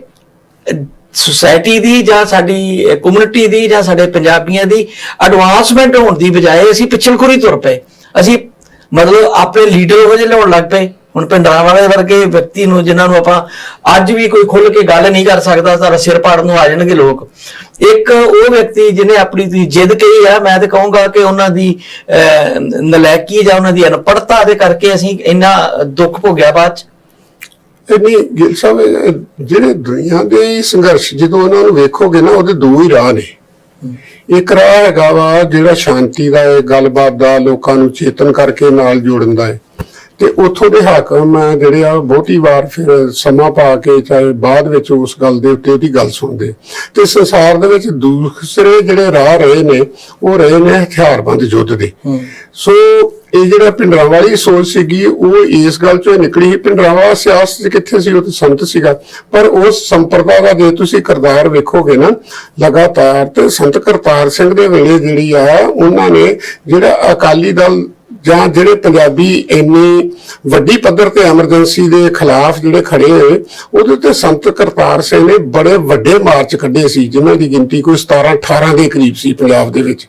ਸੁਸਾਇਟੀ ਦੀ ਜਾਂ ਸਾਡੀ ਕਮਿਊਨਿਟੀ ਦੀ ਜਾਂ ਸਾਡੇ ਪੰਜਾਬੀਆਂ ਦੀ ਐਡਵਾਂਸਮੈਂਟ ਹੋਣ ਦੀ ਬਜਾਏ ਅਸੀਂ ਪਿਛਲਖੁਰੀ ਤੁਰ ਪਏ। ਅਸੀਂ ਮਤਲਬ ਆਪਣੇ ਲੀਡਰ ਹੋ ਜਿਹੇ ਲਿਆਉਣ ਲੱਗ ਪਏ। ਹੁਣ ਪਿੰਡਰਾਂ ਵਾਲੇ ਵਰਗੇ ਵਿਅਕਤੀ ਨੂੰ, ਜਿਨ੍ਹਾਂ ਨੂੰ ਆਪਾਂ ਅੱਜ ਵੀ ਕੋਈ ਖੁੱਲ ਕੇ ਗੱਲ ਨਹੀਂ ਕਰ ਸਕਦਾ ਤਾਂ ਸਿਰ ਪਾੜਨ ਨੂੰ ਆ ਜਾਣਗੇ ਲੋਕ। ਇੱਕ ਉਹ ਵਿਅਕਤੀ ਜਿਹਨੇ ਆਪਣੀ ਤੁਸੀਂ ਜਿੱਦ ਕਹੀ ਆ, ਮੈਂ ਤੇ ਕਹੂੰਗਾ ਕਿ ਉਹਨਾਂ ਦੀ ਨਲਾਇਕੀ ਜਾਂ ਉਹਨਾਂ ਦੀ ਅਨਪੜਤਾ ਦੇ ਕਰਕੇ ਅਸੀਂ ਇੰਨਾ ਦੁੱਖ ਭੋਗਿਆ ਬਾਅਦ ਚ।
ਨਹੀਂ ਗਿਲ ਸਾਹਿਬ ਜਿਹੜੇ ਦੁਨੀਆ ਦੇ ਸੰਘਰਸ਼, ਜਦੋਂ ਉਹਨਾਂ ਨੂੰ ਵੇਖੋਗੇ ਨਾ, ਉਹਦੇ ਦੋ ਹੀ ਰਾਹ ਨੇ। ਇੱਕ ਰਾਹ ਹੈਗਾ ਵਾ ਜਿਹੜਾ ਸ਼ਾਂਤੀ ਦਾ ਹੈ, ਗੱਲਬਾਤ ਦਾ, ਲੋਕਾਂ ਨੂੰ ਚੇਤਨ ਕਰਕੇ ਨਾਲ ਜੋੜਨ ਦਾ ਹੈ। ਤੇ ਉੱਥੋਂ ਦੇ ਹਾਕਮ ਜਿਹੜੇ ਆ ਬਹੁਤੀ ਵਾਰ ਫਿਰ ਸਮਾਂ ਪਾ ਕੇ ਚਾਹੇ ਬਾਅਦ ਵਿੱਚ ਉਸ ਗੱਲ ਦੇ ਉੱਤੇ ਉਹਦੀ ਗੱਲ ਸੁਣਦੇ। ਤੇ ਸੰਸਾਰ ਦੇ ਵਿੱਚ ਦੂਸਰੇ ਜਿਹੜੇ ਰਾਹ ਰਹੇ ਨੇ ਉਹ ਰਹੇ ਨੇ ਹਥਿਆਰਬੰਦ ਯੁੱਧ ਦੇ। ਸੋ ਇਹ ਜਿਹੜਾ ਪਿੰਡਰਾਂ ਵਾਲੀ ਸੋਚ ਸੀਗੀ ਉਹ ਇਸ ਗੱਲ ਚੋਂ ਨਿਕਲੀ ਪਿੰਡਰਾਂ ਵਾਲਾ ਸਿਆਸਤ ਕਿੱਥੇ ਸੀ ਉਹ ਤਾਂ ਸੰਤ ਸੀਗਾ। ਪਰ ਉਸ ਸੰਪਰਦਾ ਦਾ ਜੇ ਤੁਸੀਂ ਕਰਤਾਰ ਵੇਖੋਗੇ ਨਾ ਲਗਾਤਾਰ ਤੇ ਸੰਤ ਕਰਤਾਰ ਸਿੰਘ ਦੇ ਵੇਲੇ ਜਿਹੜੀ ਆ ਉਹਨਾਂ ਨੇ ਜਿਹੜਾ ਅਕਾਲੀ ਦਲ ਜਾਂ ਜਿਹੜੇ ਪੰਜਾਬੀ ਇੰਨੀ ਵੱਡੀ ਪੱਧਰ ਤੇ ਐਮਰਜੈਂਸੀ ਦੇ ਖਿਲਾਫ ਜਿਹੜੇ ਖੜੇ ਹੋਏ, ਉਹਦੇ ਤੇ ਸੰਤ ਕਰਤਾਰ ਸਿੰਘ ਨੇ ਬੜੇ ਵੱਡੇ ਮਾਰਚ ਕੱਢੇ ਸੀ, ਜਿਨ੍ਹਾਂ ਦੀ ਗਿਣਤੀ ਕੋਈ 17 18 ਦੇ ਕਰੀਬ ਸੀ ਪੰਜਾਬ ਦੇ ਵਿੱਚ।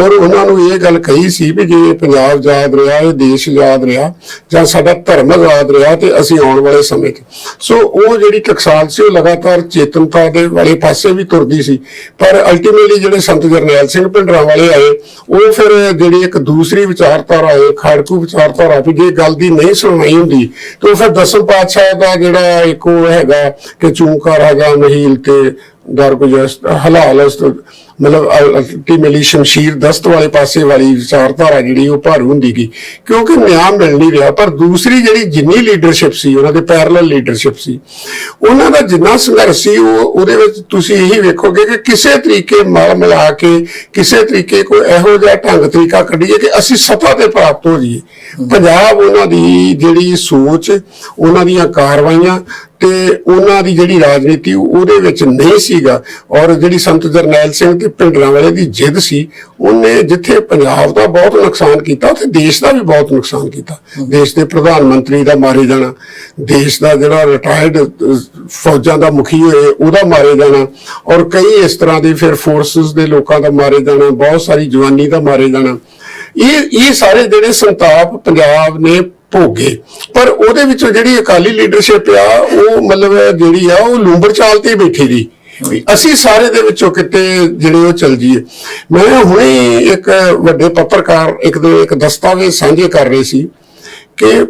ਔਰ ਉਹਨਾਂ ਨੂੰ ਇਹ ਗੱਲ ਕਹੀ ਸੀ ਵੀ ਜੇ ਇਹ ਪੰਜਾਬ ਆਜ਼ਾਦ ਰਿਹਾ, ਇਹ ਦੇਸ਼ ਆਜ਼ਾਦ ਰਿਹਾ, ਜਾਂ ਸਾਡਾ ਧਰਮ ਆਜ਼ਾਦ ਰਿਹਾ, ਤੇ ਅਸੀਂ ਆਉਣ ਵਾਲੇ ਸਮੇਂ 'ਚ। ਸੋ ਉਹ ਜਿਹੜੀ ਟਕਸਾਲ ਸੀ, ਉਹ ਲਗਾਤਾਰ ਚੇਤਨਤਾ ਦੇ ਵਾਲੇ ਪਾਸੇ ਵੀ ਤੁਰਦੀ ਸੀ। ਪਰ ਅਲਟੀਮੇਟਲੀ ਜਿਹੜੇ ਸੰਤ ਜਰਨੈਲ ਸਿੰਘ ਭਿੰਡਰਾਂ ਵਾਲੇ ਆਏ, ਉਹ ਫਿਰ ਜਿਹੜੀ ਇੱਕ ਦੂਸਰੀ ਵਿਚਾਰਧਾਰਾ ਹੈ ਖਾੜਕੂ ਵਿਚਾਰਧਾਰਾ ਵੀ ਜੇ ਗੱਲ ਦੀ ਨਹੀਂ ਸੁਣਵਾਈ ਹੁੰਦੀ, ਤੇ ਉਹ ਫਿਰ ਦਸਮ ਪਾਤਸ਼ਾਹ ਦਾ ਜਿਹੜਾ ਇੱਕ ਉਹ ਹੈਗਾ ਕਿ ਚੂੰਕਾ ਹੈਗਾ ਮਹੀਲ ਤੇ ਦਰਗੁਜਸਤ ਹਲਾਲਸਤ ਮਤਲਬ ਅਲਟੀਮੇਟਲੀ ਸ਼ਮਸ਼ੀਰ ਦਸਤ ਵਾਲੇ ਪਾਸੇ ਵਾਲੀ ਵਿਚਾਰਧਾਰਾ ਜਿਹੜੀ ਉਹ ਭਾਰੂ ਹੁੰਦੀ ਗਈ। ਕਿਉਂਕਿ ਨਿਆਂ ਮਿਲ ਨਹੀਂ ਰਿਹਾ ਪਰ ਦੂਸਰੀ ਜਿਹੜੀ ਜਿੰਨੀ ਲੀਡਰਸ਼ਿਪ ਸੀ ਉਹਨਾਂ ਦੇ ਪੈਰਲਲ ਲੀਡਰਸ਼ਿਪ ਸੀ ਉਹਨਾਂ ਦਾ ਜਿੰਨਾ ਸੰਘਰਸ਼ ਸੀ ਉਹ ਉਹਦੇ ਵਿੱਚ ਤੁਸੀਂ ਇਹੀ ਵੇਖੋਗੇ ਕਿ ਕਿਸੇ ਤਰੀਕੇ ਮਲ ਮਿਲਾ ਕੇ ਕਿਸੇ ਤਰੀਕੇ ਕੋਈ ਇਹੋ ਜਿਹਾ ਢੰਗ ਤਰੀਕਾ ਕੱਢੀਏ ਕਿ ਅਸੀਂ ਸਤਾ ਤੇ ਪ੍ਰਾਪਤ ਹੋ ਜਾਈਏ। ਪੰਜਾਬ ਉਹਨਾਂ ਦੀ ਜਿਹੜੀ ਸੋਚ ਉਹਨਾਂ ਦੀਆਂ ਕਾਰਵਾਈਆਂ ਤੇ ਉਹਨਾਂ ਦੀ ਜਿਹੜੀ ਰਾਜਨੀਤੀ ਉਹਦੇ ਵਿੱਚ ਨਹੀਂ ਸੀਗਾ। ਔਰ ਜਿਹੜੀ ਸੰਤ ਜਰਨੈਲ ਸਿੰਘ ਤੇ ਭਿੰਡਰਾਂ ਵਾਲੇ ਦੀ ਜਿੱਦ ਸੀ, ਉਹਨੇ ਜਿੱਥੇ ਪੰਜਾਬ ਦਾ ਬਹੁਤ ਨੁਕਸਾਨ ਕੀਤਾ, ਉੱਥੇ ਦੇਸ਼ ਦਾ ਵੀ ਬਹੁਤ ਨੁਕਸਾਨ ਕੀਤਾ। ਦੇਸ਼ ਦੇ ਪ੍ਰਧਾਨ ਮੰਤਰੀ ਦਾ ਮਾਰੇ ਜਾਣਾ, ਦੇਸ਼ ਦਾ ਜਿਹੜਾ ਰਿਟਾਇਰਡ ਫੌਜਾਂ ਦਾ ਮੁਖੀ ਹੋਏ, ਉਹਦਾ ਮਾਰੇ ਜਾਣਾ। ਔਰ ਕਈ ਇਸ ਤਰ੍ਹਾਂ ਦੇ ਫਿਰ ਫੋਰਸਸ ਦੇ ਲੋਕਾਂ ਦਾ ਮਾਰੇ ਜਾਣਾ, ਬਹੁਤ ਸਾਰੀ ਜਵਾਨੀ ਦਾ ਮਾਰੇ ਜਾਣਾ। ਇਹ ਇਹ ਸਾਰੇ ਜਿਹੜੇ ਸੰਤਾਪ ਪੰਜਾਬ ਨੇ ਭੋਗੇ। ਪਰ ਉਹਦੇ ਵਿੱਚੋਂ ਜਿਹੜੀ ਅਕਾਲੀ ਲੀਡਰਸ਼ਿਪ ਆ, ਉਹ ਮਤਲਬ ਜਿਹੜੀ ਆ, ਉਹ ਲੂੰਬੜ ਚਾਲ ਤੇ ਬੈਠੀ ਦੀ ਅਸੀਂ ਸਾਰੇ ਦੇ ਵਿੱਚੋਂ ਕਿਤੇ ਜਿਹੜੇ ਉਹ ਚੱਲ ਜੀਏ ਮੈਂ ਹੁਣੇ ਇੱਕ ਵੱਡੇ ਪੱਤਰਕਾਰ, ਇੱਕ ਦੇ ਇੱਕ ਦਸਤਾਵੇਜ਼ ਸਾਂਝੇ ਕਰ ਰਹੇ ਸੀ ਕਿ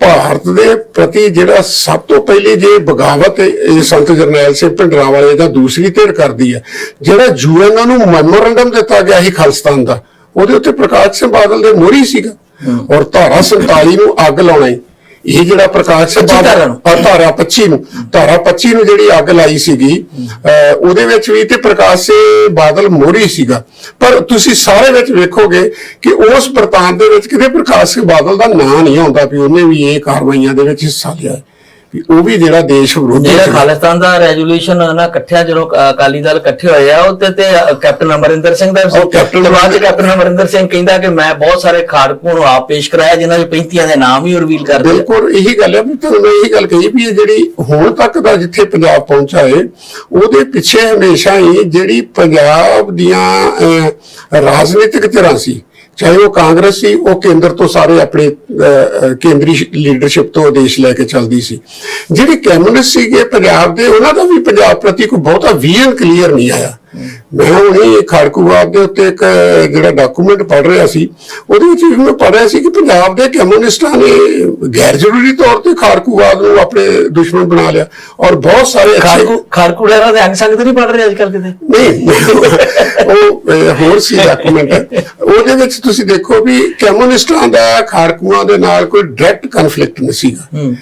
ਭਾਰਤ ਦੇ ਪ੍ਰਤੀ ਜਿਹੜਾ ਸਭ ਤੋਂ ਪਹਿਲੀ ਜੇ ਬਗਾਵਤ ਸੰਤ ਜਰਨੈਲ ਸਿੰਘ ਭਿੰਡਰਾਂ ਵਾਲੇ ਦਾ ਦੂਸਰੀ ਧਿਰ ਕਰਦੀ ਹੈ ਜਿਹੜਾ ਯੂਐਨ ਨੂੰ ਮੈਮੋਰੰਡਮ ਦਿੱਤਾ ਗਿਆ ਸੀ ਖਾਲਿਸਤਾਨ ਦਾ, ਉਹਦੇ ਉੱਤੇ ਪ੍ਰਕਾਸ਼ ਸਿੰਘ ਬਾਦਲ ਦੇ ਮੋਹਰੀ ਸੀਗਾ। ਔਰ ਧਾਰਾ 47 ਨੂੰ ਅੱਗ ਲਾਉਣਾ। ਇਹ ਜਿਹੜਾ ਪ੍ਰਕਾਸ਼ ਸਿੰਘ
25 ਧਾਰਾ
ਬਾਦਲ
ਨੂੰ।
ਔਰ ਧਾਰਾ 25 ਨੂੰ ਧਾਰਾ 25 ਨੂੰ ਜਿਹੜੀ ਅੱਗ ਲਾਈ ਸੀਗੀ ਉਹਦੇ ਵਿੱਚ ਵੀ ਤੇ ਪ੍ਰਕਾਸ਼ ਸਿੰਘ ਬਾਦਲ ਮੋਹਰੀ ਸੀਗਾ ਪਰ ਤੁਸੀਂ ਸਾਰੇ ਵਿੱਚ ਵੇਖੋਗੇ ਕਿ ਉਸ ਬਰਤਾਨ ਦੇ ਵਿੱਚ ਕਿਤੇ ਪ੍ਰਕਾਸ਼ ਸਿੰਘ ਬਾਦਲ ਦਾ ਨਾਂ ਨਹੀਂ ਆਉਂਦਾ ਵੀ ਉਹਨੇ ਵੀ ਇਹ ਕਾਰਵਾਈਆਂ ਦੇ ਵਿੱਚ ਹਿੱਸਾ ਲਿਆ। ਵੀ ਉਹ ਵੀ ਜਿਹੜਾ ਦੇਸ਼ ਵਿਰੋਧੀ
ਜਿਹੜਾ। ਖਾਲਿਸਤਾਨ ਦਾ ਰੈਜ਼ੋਲੂਸ਼ਨ ਨਾ ਇਕੱਠਿਆ ਜਦੋਂ ਅਕਾਲੀ ਦਲ ਇਕੱਠੇ ਹੋਏ ਆ ਉਹਤੇ ਤੇ ਕੈਪਟਨ ਅਮਰਿੰਦਰ ਸਿੰਘ ਦਾ
ਕੈਪਟਨ
ਬਾਅਦ ਕੈਪਟਨ ਅਮਰਿੰਦਰ ਸਿੰਘ ਕਹਿੰਦਾ ਕਿ ਮੈਂ ਬਹੁਤ ਸਾਰੇ ਖਾੜਕੂ ਨੂੰ ਆਪ ਪੇਸ਼ ਕਰਾਇਆ ਜਿਨ੍ਹਾਂ ਦੇ 35 ਦੇ ਨਾਮ ਹੀ ਰਿਵੀਲ ਕਰਦੇ ਆ।
ਬਿਲਕੁਲ ਇਹੀ ਗੱਲ ਹੈ ਵੀ ਤੁਹਾਨੂੰ ਇਹੀ ਗੱਲ ਕਹੀ ਵੀ ਜਿਹੜੀ ਹੁਣ ਤੱਕ ਦਾ ਜਿੱਥੇ ਪੰਜਾਬ ਪਹੁੰਚਾ ਹੈ ਉਹਦੇ ਪਿੱਛੇ ਹਮੇਸ਼ਾ ਹੀ ਜਿਹੜੀ ਪੰਜਾਬ ਦੀਆਂ ਰਾਜਨੀਤਿਕ ਧਿਰਾਂ ਸੀ ਚਾਹੇ ਉਹ ਕਾਂਗਰਸ ਸੀ, ਉਹ ਕੇਂਦਰ ਤੋਂ ਸਾਰੇ ਆਪਣੇ ਕੇਂਦਰੀ ਲੀਡਰਸ਼ਿਪ ਤੋਂ ਆਦੇਸ਼ ਲੈ ਕੇ ਚੱਲਦੀ ਸੀ। ਜਿਹੜੇ ਕਮਿਊਨਿਸਟ ਸੀਗੇ ਪੰਜਾਬ ਦੇ, ਉਹਨਾਂ ਦਾ ਵੀ ਪੰਜਾਬ ਪ੍ਰਤੀ ਕੋਈ ਬਹੁਤਾ ਵਿਜ਼ਨ ਕਲੀਅਰ ਨਹੀਂ ਆਇਆ। ਮੈਂ ਹੁਣੇ ਖੜਕੂਵਾਦ ਦੇ ਉੱਤੇ ਇੱਕ ਜਿਹੜਾ ਡਾਕੂਮੈਂਟ ਪੜ੍ਹ ਰਿਹਾ ਸੀ ਉਹਦੇ ਵਿੱਚ ਮੈਂ ਪੜ੍ਹ ਰਿਹਾ ਸੀ ਕਿ ਪੰਜਾਬ ਦੇ ਕਮਿਊਨਿਸਟਾਂ ਨੇ ਗੈਰ ਜ਼ਰੂਰੀ ਤੌਰ ਤੇ ਖਾੜਕੂਵਾਦ ਨੂੰ ਆਪਣੇ ਦੁਸ਼ਮਣ ਬਣਾ ਲਿਆ ਔਰ ਬਹੁਤ ਸਾਰੇ
ਖਾੜਕੂ ਡੇਰਾ ਦੇ ਅੰਗ ਸੰਗ ਤੇ ਨਹੀਂ ਪੜ ਰਹੇ ਅੱਜ ਕੱਲ ਕਿਤੇ?
ਨਹੀਂ ਉਹ ਹੋਰ ਸੀ ਡਾਕੂਮੈਂਟ ਉਹਦੇ ਵਿੱਚ ਤੁਸੀਂ ਦੇਖੋ ਵੀ ਕਮਿਊਨਿਸਟਾਂ ਦਾ ਖਾੜਕੂਆਂ ਦੇ ਨਾਲ ਕੋਈ ਡਾਇਰੈਕਟ ਕਨਫਲਿਕਟ ਨਹੀਂ ਸੀਗਾ।
ਹੂੰ।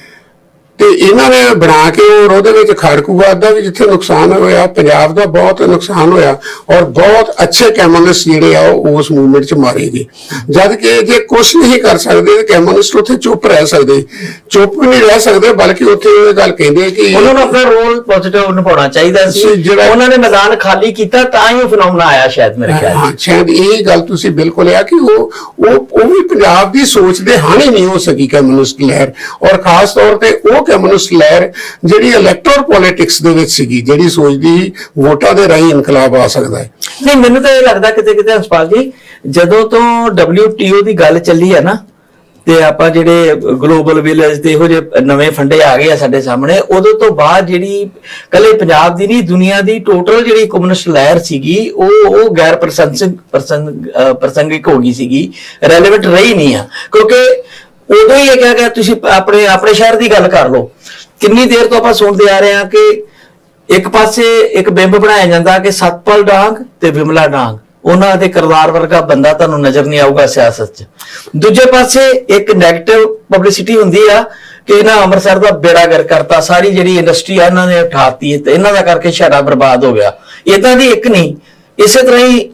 ਤੇ ਇਹਨਾਂ ਨੇ ਬਣਾ ਕੇ ਔਰ ਉਹਦੇ ਵਿੱਚ ਖੜਕੂਵਾਦ ਦਾ ਵੀ ਜਿੱਥੇ ਨੁਕਸਾਨ ਹੋਇਆ ਪੰਜਾਬ ਦਾ ਬਹੁਤ ਨੁਕਸਾਨ ਹੋਇਆ ਔਰ ਬਹੁਤ ਅੱਛੇ ਕਮਿਊਨਿਸਟ ਜਿਹੜੇ ਆ ਉਹ ਉਸ ਮੂਵਮੈਂਟ 'ਚ ਮਾਰੇ ਗਏ। ਜਦ ਕਿ ਜੇ ਕੁਝ ਨਹੀਂ ਕਰ ਸਕਦੇ ਤੇ ਉੱਥੇ ਚੁੱਪ ਰਹਿ ਸਕਦੇ। ਚੁੱਪ ਵੀ ਨਹੀਂ ਰਹਿ ਸਕਦੇ ਬਲਕਿ ਉੱਥੇ ਉਹ ਗੱਲ ਕਹਿੰਦੇ ਕਿ
ਉਹਨਾਂ ਨੂੰ ਆਪਣਾ ਰੋਲ ਪੋਜ਼ਿਟਿਵ ਨਿਭਾਉਣਾ ਚਾਹੀਦਾ ਸੀ। ਉਹਨਾਂ ਨੇ ਮੈਦਾਨ ਖਾਲੀ ਕੀਤਾ ਤਾਂ ਹੀ ਉਹ ਫਿਨੋਮਨਾ ਆਇਆ ਸ਼ਾਇਦ ਮੇਰੇ ਖਿਆਲ
ਹਾਂ ਸ਼ਾਇਦ ਇਹ ਗੱਲ ਤੁਸੀਂ ਬਿਲਕੁਲ ਆ ਕਿ ਉਹ ਉਹ ਵੀ ਪੰਜਾਬ ਦੀ ਸੋਚ ਦੇ ਹਾਣੀ ਨਹੀਂ ਹੋ ਸਕੀ ਕਮਿਊਨਿਸਟ ਲਹਿਰ। ਔਰ ਖਾਸ ਤੌਰ ਤੇ ਉਹ ਕਮਿਊਨਿਸਟ ਲਹਿਰ ਜਿਹੜੀ ਇਲੈਕਟੋਰਲ ਪੋਲਿਟਿਕਸ ਦੇ ਵਿੱਚ ਸੀਗੀ, ਜਿਹੜੀ ਸੋਚਦੀ ਵੋਟਾਂ ਦੇ ਰਾਹੀਂ ਇਨਕਲਾਬ ਆ ਸਕਦਾ ਹੈ।
ਨਹੀਂ, ਮੈਨੂੰ ਤਾਂ ਇਹ ਲੱਗਦਾ ਕਿਤੇ ਕਿਤੇ ਹਸਪਾਲ ਜੀ, ਜਦੋਂ ਤੋਂ WTO ਦੀ ਗੱਲ ਚੱਲੀ ਹੈ ਨਾ, ਤੇ ਆਪਾਂ ਜਿਹੜੇ ਗਲੋਬਲ ਵਿਲੇਜ ਤੇ ਇਹੋ ਜਿਹੇ ਨਵੇਂ ਫੰਡੇ ਆ ਗਏ ਆ ਸਾਡੇ ਸਾਹਮਣੇ, ਉਦੋਂ ਤੋਂ ਬਾਅਦ ਜਿਹੜੀ ਕੱਲੇ ਪੰਜਾਬ ਦੀ ਨਹੀਂ, ਦੁਨੀਆ ਦੀ ਟੋਟਲ ਜਿਹੜੀ ਕਮਿਊਨਿਸਟ ਲਹਿਰ ਸੀਗੀ, ਉਹ ਉਹ ਗੈਰ ਪ੍ਰਸੰਗ ਪ੍ਰਸੰਗਿਕ ਹੋ ਗਈ ਸੀਗੀ ਰੈਲੇਵੈਂਟ ਰਹੀ ਨਹੀਂ ਆ। ਕਿਉਂਕਿ ਉਦੋਂ ਹੀ ਇਹ ਕਿਹਾ ਗਿਆ, ਤੁਸੀਂ ਆਪਣੇ ਆਪਣੇ ਸ਼ਹਿਰ ਦੀ ਗੱਲ ਕਰ ਲਓ। ਕਿੰਨੀ ਦੇਰ ਤੋਂ ਆਪਾਂ ਸੁਣਦੇ ਆ ਰਹੇ ਹਾਂ ਕਿ ਇੱਕ ਪਾਸੇ ਇੱਕ ਬਿੰਬ ਬਣਾਇਆ ਜਾਂਦਾ ਕਿ ਸਤਪਾਲ ਡਾਂਗ ਤੇ ਵਿਮਲਾ ਡਾਂਗ। ਉਹਨਾਂ ਦੇ ਕਿਰਦਾਰ ਵਰਗਾ ਬੰਦਾ ਤੁਹਾਨੂੰ ਨਜ਼ਰ ਨਹੀਂ ਆਊਗਾ ਸਿਆਸਤ 'ਚ। ਦੂਜੇ ਪਾਸੇ ਇੱਕ 네ਗੇਟਿਵ ਪਬਲਿਸਿਟੀ ਹੁੰਦੀ ਆ ਕਿ ਇਹਨਾਂ ਅੰਮ੍ਰਿਤਸਰ ਦਾ ਬੇੜਾ ਗਰ ਕਰਤਾ। ਸਾਰੀ ਜਿਹੜੀ ਇੰਡਸਟਰੀ ਆ, ਇਹਨਾਂ ਨੇ ਉਠਾਤੀ ਤੇ ਇਹਨਾਂ ਦਾ ਕਰਕੇ ਸ਼ਹਿਰਾ ਬਰਬਾਦ ਹੋ ਗਿਆ। ਇਦਾਂ ਦੀ ਇੱਕ ਨਹੀਂ, ਇਸੇ ਤਰ੍ਹਾਂ ਹੀ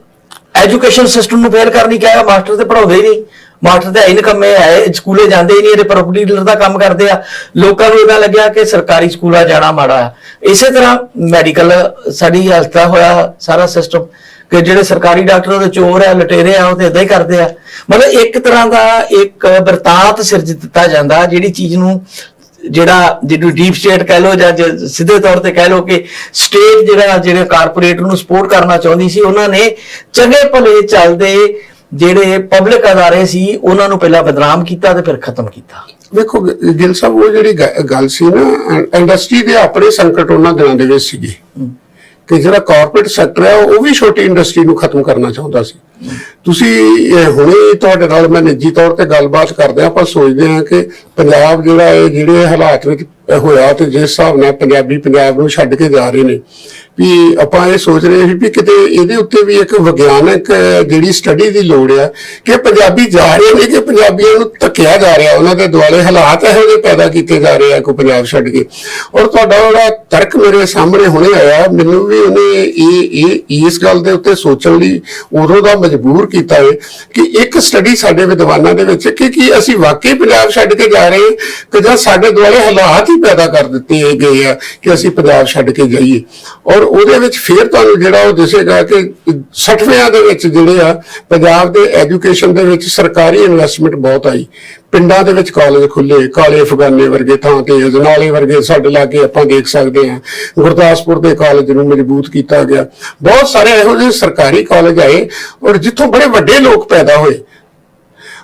ਐਜੂਕੇਸ਼ਨ ਸਿਸਟਮ ਨੂੰ ਫੇਲ ਕਰਨੀ ਕਿਹਾ ਮਾਸਟਰ ਤੇ ਪੜਾਉਂਦੇ ਹੀ ਨਹੀਂ। ਮਾਸਟਰ ਤੇ ਆਈ ਹੈ ਸਕੂਲੇ ਜਾਂਦੇ ਹੀ ਨਹੀਂ, ਇਹਦੇ ਪ੍ਰੋਪਰਟੀ ਡੀਲਰ ਦਾ ਕੰਮ ਕਰਦੇ ਆ। ਲੋਕਾਂ ਨੂੰ ਇਹਦਾ ਲੱਗਿਆ ਕਿ ਸਰਕਾਰੀ ਸਕੂਲਾਂ ਜਾਣਾ ਮਾੜਾ ਹੈ। ਇਸੇ ਤਰ੍ਹਾਂ ਮੈਡੀਕਲ ਸਾਡੀ ਹਸਤਾ ਹੋਇਆ, ਸਾਰਾ ਸਿਸਟਮ ਕਿ ਜਿਹੜੇ ਸਰਕਾਰੀ ਡਾਕਟਰ ਉਹਦੇ ਚੋਰ ਆ, ਲਟੇਰੇ ਆ, ਉਹ ਤੇ ਇਦਾਂ ਹੀ ਕਰਦੇ ਆ। ਮਤਲਬ ਇੱਕ ਤਰ੍ਹਾਂ ਦਾ ਇੱਕ ਵਰਤਾਂਤ ਸਿਰਜ ਦਿੱਤਾ ਜਾਂਦਾ, ਜਿਹੜੀ ਚੀਜ਼ ਨੂੰ ਜਿਹੜਾ ਜਿਹਨੂੰ ਡੀਪ ਸਟੇਟ ਕਹਿ ਲੋ ਜਾਂ ਸਿੱਧੇ ਤੌਰ ਤੇ ਕਹਿ ਲੋ ਕਿ ਸਟੇਟ ਜਿਹੜਾ, ਜਿਹੜੇ ਕਾਰਪੋਰੇਟ ਨੂੰ ਸਪੋਰਟ ਕਰਨਾ ਚਾਹੁੰਦੀ ਸੀ, ਉਹਨਾਂ ਨੇ ਚੰਗੇ ਭਲੇ ਚੱਲਦੇ ਜਿਹੜੇ ਪਬਲਿਕ ਅਦਾਰੇ ਸੀ ਉਹਨਾਂ ਨੂੰ ਪਹਿਲਾਂ ਬਦਨਾਮ ਕੀਤਾ ਤੇ ਫਿਰ ਖਤਮ ਕੀਤਾ।
ਵੇਖੋ ਗਿੱਲ ਸਾਹਿਬ ਉਹ ਜਿਹੜੀ ਗੱਲ ਸੀ ਨਾ ਇੰਡਸਟਰੀ ਦੇ ਆਪਣੇ ਸੰਕਟ ਉਹਨਾਂ ਦਿਨਾਂ ਦੇ ਵਿੱਚ ਸੀਗੇ। ਕਿ ਜਿਹੜਾ ਕਾਰਪੋਰੇਟ ਸੈਕਟਰ ਹੈ ਉਹ ਵੀ ਛੋਟੀ ਇੰਡਸਟਰੀ ਨੂੰ ਖਤਮ ਕਰਨਾ ਚਾਹੁੰਦਾ ਸੀ। ਤੁਸੀਂ ਹੁਣੇ ਤੁਹਾਡੇ ਨਾਲ ਮੈਂ ਨਿੱਜੀ ਤੌਰ ਤੇ ਗੱਲਬਾਤ ਕਰਦੇ ਆਪਾਂ ਸੋਚਦੇ ਹਾਂ ਕਿ ਪੰਜਾਬ ਜਿਹੜਾ ਇਹ ਜਿਹੜੇ ਹਾਲਾਤ ਵਿੱਚ ਹੋਇਆ ਤੇ ਜਿਸ ਹਿਸਾਬ ਨਾਲ ਪੰਜਾਬੀ ਪੰਜਾਬ ਨੂੰ ਛੱਡ ਕੇ ਜਾ ਰਹੇ ਨੇ ਵੀ ਆਪਾਂ ਇਹ ਸੋਚ ਰਹੇ ਸੀ ਵੀ ਕਿਤੇ ਇਹਦੇ ਉੱਤੇ ਵੀ ਇੱਕ ਵਿਗਿਆਨਕ ਜਿਹੜੀ ਸਟੱਡੀ ਦੀ ਲੋੜ ਆ, ਕਿ ਪੰਜਾਬੀ ਜਾ ਰਹੇ ਨੇ, ਕਿ ਪੰਜਾਬੀਆਂ ਨੂੰ ਧੱਕਿਆ ਜਾ ਰਿਹਾ, ਉਹਨਾਂ ਦੇ ਦੁਆਲੇ ਹਾਲਾਤ ਇਹੋ ਜਿਹੇ ਪੈਦਾ ਕੀਤੇ ਜਾ ਰਹੇ ਆ ਕੋ ਪੰਜਾਬ ਛੱਡ ਕੇ। ਔਰ ਤੁਹਾਡਾ ਜਿਹੜਾ ਤਰਕ ਮੇਰੇ ਸਾਹਮਣੇ ਹੁਣੇ ਆਇਆ, ਮੈਨੂੰ ਵੀ ਉਹਨੇ ਇਹ ਇਹ, ਇਸ ਗੱਲ ਦੇ ਉੱਤੇ ਸੋਚਣ ਲਈ ਉਦੋਂ ਦਾ ਮਜਬੂਰ ਕੀਤਾ ਹੈ ਕਿ ਇੱਕ ਸਟੱਡੀ ਸਾਡੇ ਵਿਦਵਾਨਾਂ ਦੇ ਵਿੱਚ, ਕਿ ਕੀ ਅਸੀਂ ਵਾਕਈ ਪੰਜਾਬ ਛੱਡ ਕੇ ਜਾ ਰਹੇ, ਕਿ ਜਾਂ ਸਾਡੇ ਦੁਆਲੇ ਹਾਲਾਤ ਹੀ ਪੈਦਾ ਕਰ ਦਿੱਤੇ ਗਏ ਆ, ਕਿ ਅਸੀਂ ਪੰਜਾਬ ਛੱਡ ਕੇ ਜਾਈਏ। ਔਰ ਉਹਦੇ ਵਿੱਚ ਫਿਰ ਤੁਹਾਨੂੰ ਜਿਹੜਾ ਉਹ ਦਿਸੇਗਾ ਕਿ 60ਵਿਆਂ ਦੇ ਵਿੱਚ ਜਿਹੜੇ ਆ, ਪੰਜਾਬ ਦੇ ਐਜੂਕੇਸ਼ਨ ਦੇ ਵਿੱਚ ਸਰਕਾਰੀ ਇਨਵੈਸਟਮੈਂਟ ਬਹੁਤ ਆਈ। ਪਿੰਡਾਂ ਦੇ ਵਿੱਚ ਕਾਲਜ ਖੁੱਲੇ ਕਾਲੇ ਅਫਗਾਨੇ ਵਰਗੇ ਥਾਂ ਤੇ, ਅਜਨਾਲੇ ਵਰਗੇ ਸਾਡੇ ਲਾਗੇ ਆਪਾਂ ਦੇਖ ਸਕਦੇ ਹਾਂ। ਗੁਰਦਾਸਪੁਰ ਦੇ ਕਾਲਜ ਨੂੰ ਮਜ਼ਬੂਤ ਕੀਤਾ ਗਿਆ। ਬਹੁਤ ਸਾਰੇ ਇਹੋ ਜਿਹੇ ਸਰਕਾਰੀ ਕਾਲਜ ਆਏ ਔਰ ਜਿੱਥੋਂ ਬੜੇ ਵੱਡੇ ਲੋਕ ਪੈਦਾ ਹੋਏ।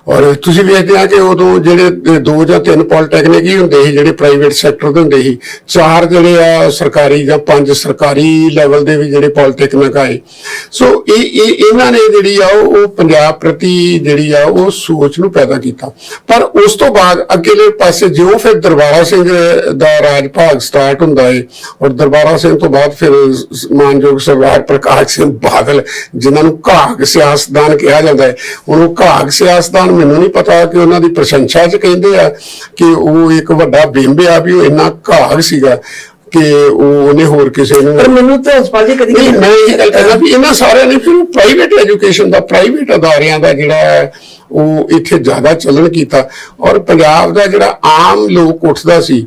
ਔਰ ਤੁਸੀਂ ਵੇਖਦੇ ਆ ਕਿ ਉਦੋਂ ਜਿਹੜੇ ਦੋ ਜਾਂ ਤਿੰਨ ਪੋਲੀਟੈਕਨਿਕ ਹੀ ਹੁੰਦੇ ਸੀ, ਜਿਹੜੇ ਪ੍ਰਾਈਵੇਟ ਸੈਕਟਰ ਦੇ ਹੁੰਦੇ ਸੀ, ਚਾਰ ਜਿਹੜੇ ਆ ਸਰਕਾਰੀ ਜਾਂ ਪੰਜ ਸਰਕਾਰੀ ਲੈਵਲ ਦੇ ਵੀ ਜਿਹੜੇ ਪੋਲੀਟੈਕਨਿਕ ਆਏ। ਸੋ ਇਹ ਇਹ, ਇਹਨਾਂ ਨੇ ਜਿਹੜੀ ਆ ਉਹ ਪੰਜਾਬ ਪ੍ਰਤੀ ਜਿਹੜੀ ਆ ਉਹ ਸੋਚ ਨੂੰ ਪੈਦਾ ਕੀਤਾ। ਪਰ ਉਸ ਤੋਂ ਬਾਅਦ ਅੱਗੇਲੇ ਪਾਸੇ ਜਿਉਂ ਫਿਰ ਦਰਬਾਰਾ ਸਿੰਘ ਦਾ ਰਾਜ ਭਾਗ ਸਟਾਰਟ ਹੁੰਦਾ ਏ, ਔਰ ਦਰਬਾਰਾ ਸਿੰਘ ਤੋਂ ਬਾਅਦ ਫਿਰ ਮਾਨਯੋਗ ਸਰਦਾਰ ਪ੍ਰਕਾਸ਼ ਸਿੰਘ ਬਾਦਲ, ਜਿਨ੍ਹਾਂ ਨੂੰ ਘਾਗ ਸਿਆਸਤਦਾਨ ਕਿਹਾ ਜਾਂਦਾ ਹੈ ਹੁਣ ਉਹ ਘਾਗ ਸਿਆਸਤਦਾਨ ਮੈਨੂੰ ਨਹੀਂ ਪਤਾ ਕਿ ਉਹਨਾਂ ਦੀ ਪ੍ਰਸ਼ੰਸਾ 'ਚ ਕਹਿੰਦੇ ਆ ਕਿ ਉਹ ਇੱਕ ਵੱਡਾ ਬਿੰਬ ਆ ਵੀ ਉਹ ਇੰਨਾ ਘਾਗ ਸੀਗਾ ਕਿ ਉਹ ਉਹਨੇ ਹੋਰ ਕਿਸੇ ਨੂੰ
ਪਰ ਮੈਨੂੰ ਤਾਂ ਹਸਪਾਲ ਜੀ ਕਦੀ
ਨਹੀਂ ਮੈਂ ਇਹ ਗੱਲ ਕਰਦਾ ਵੀ ਇਹਨਾਂ ਸਾਰਿਆਂ ਨੇ ਫਿਰ ਪ੍ਰਾਈਵੇਟ ਐਜੂਕੇਸ਼ਨ ਦਾ ਪ੍ਰਾਈਵੇਟ ਅਦਾਰਿਆਂ ਦਾ ਜਿਹੜਾ ਹੈ ਉਹ ਇੱਥੇ ਜ਼ਿਆਦਾ ਚੱਲਣ ਕੀਤਾ। ਔਰ ਪੰਜਾਬ ਦਾ ਜਿਹੜਾ ਆਮ ਲੋਕ ਉੱਠਦਾ ਸੀ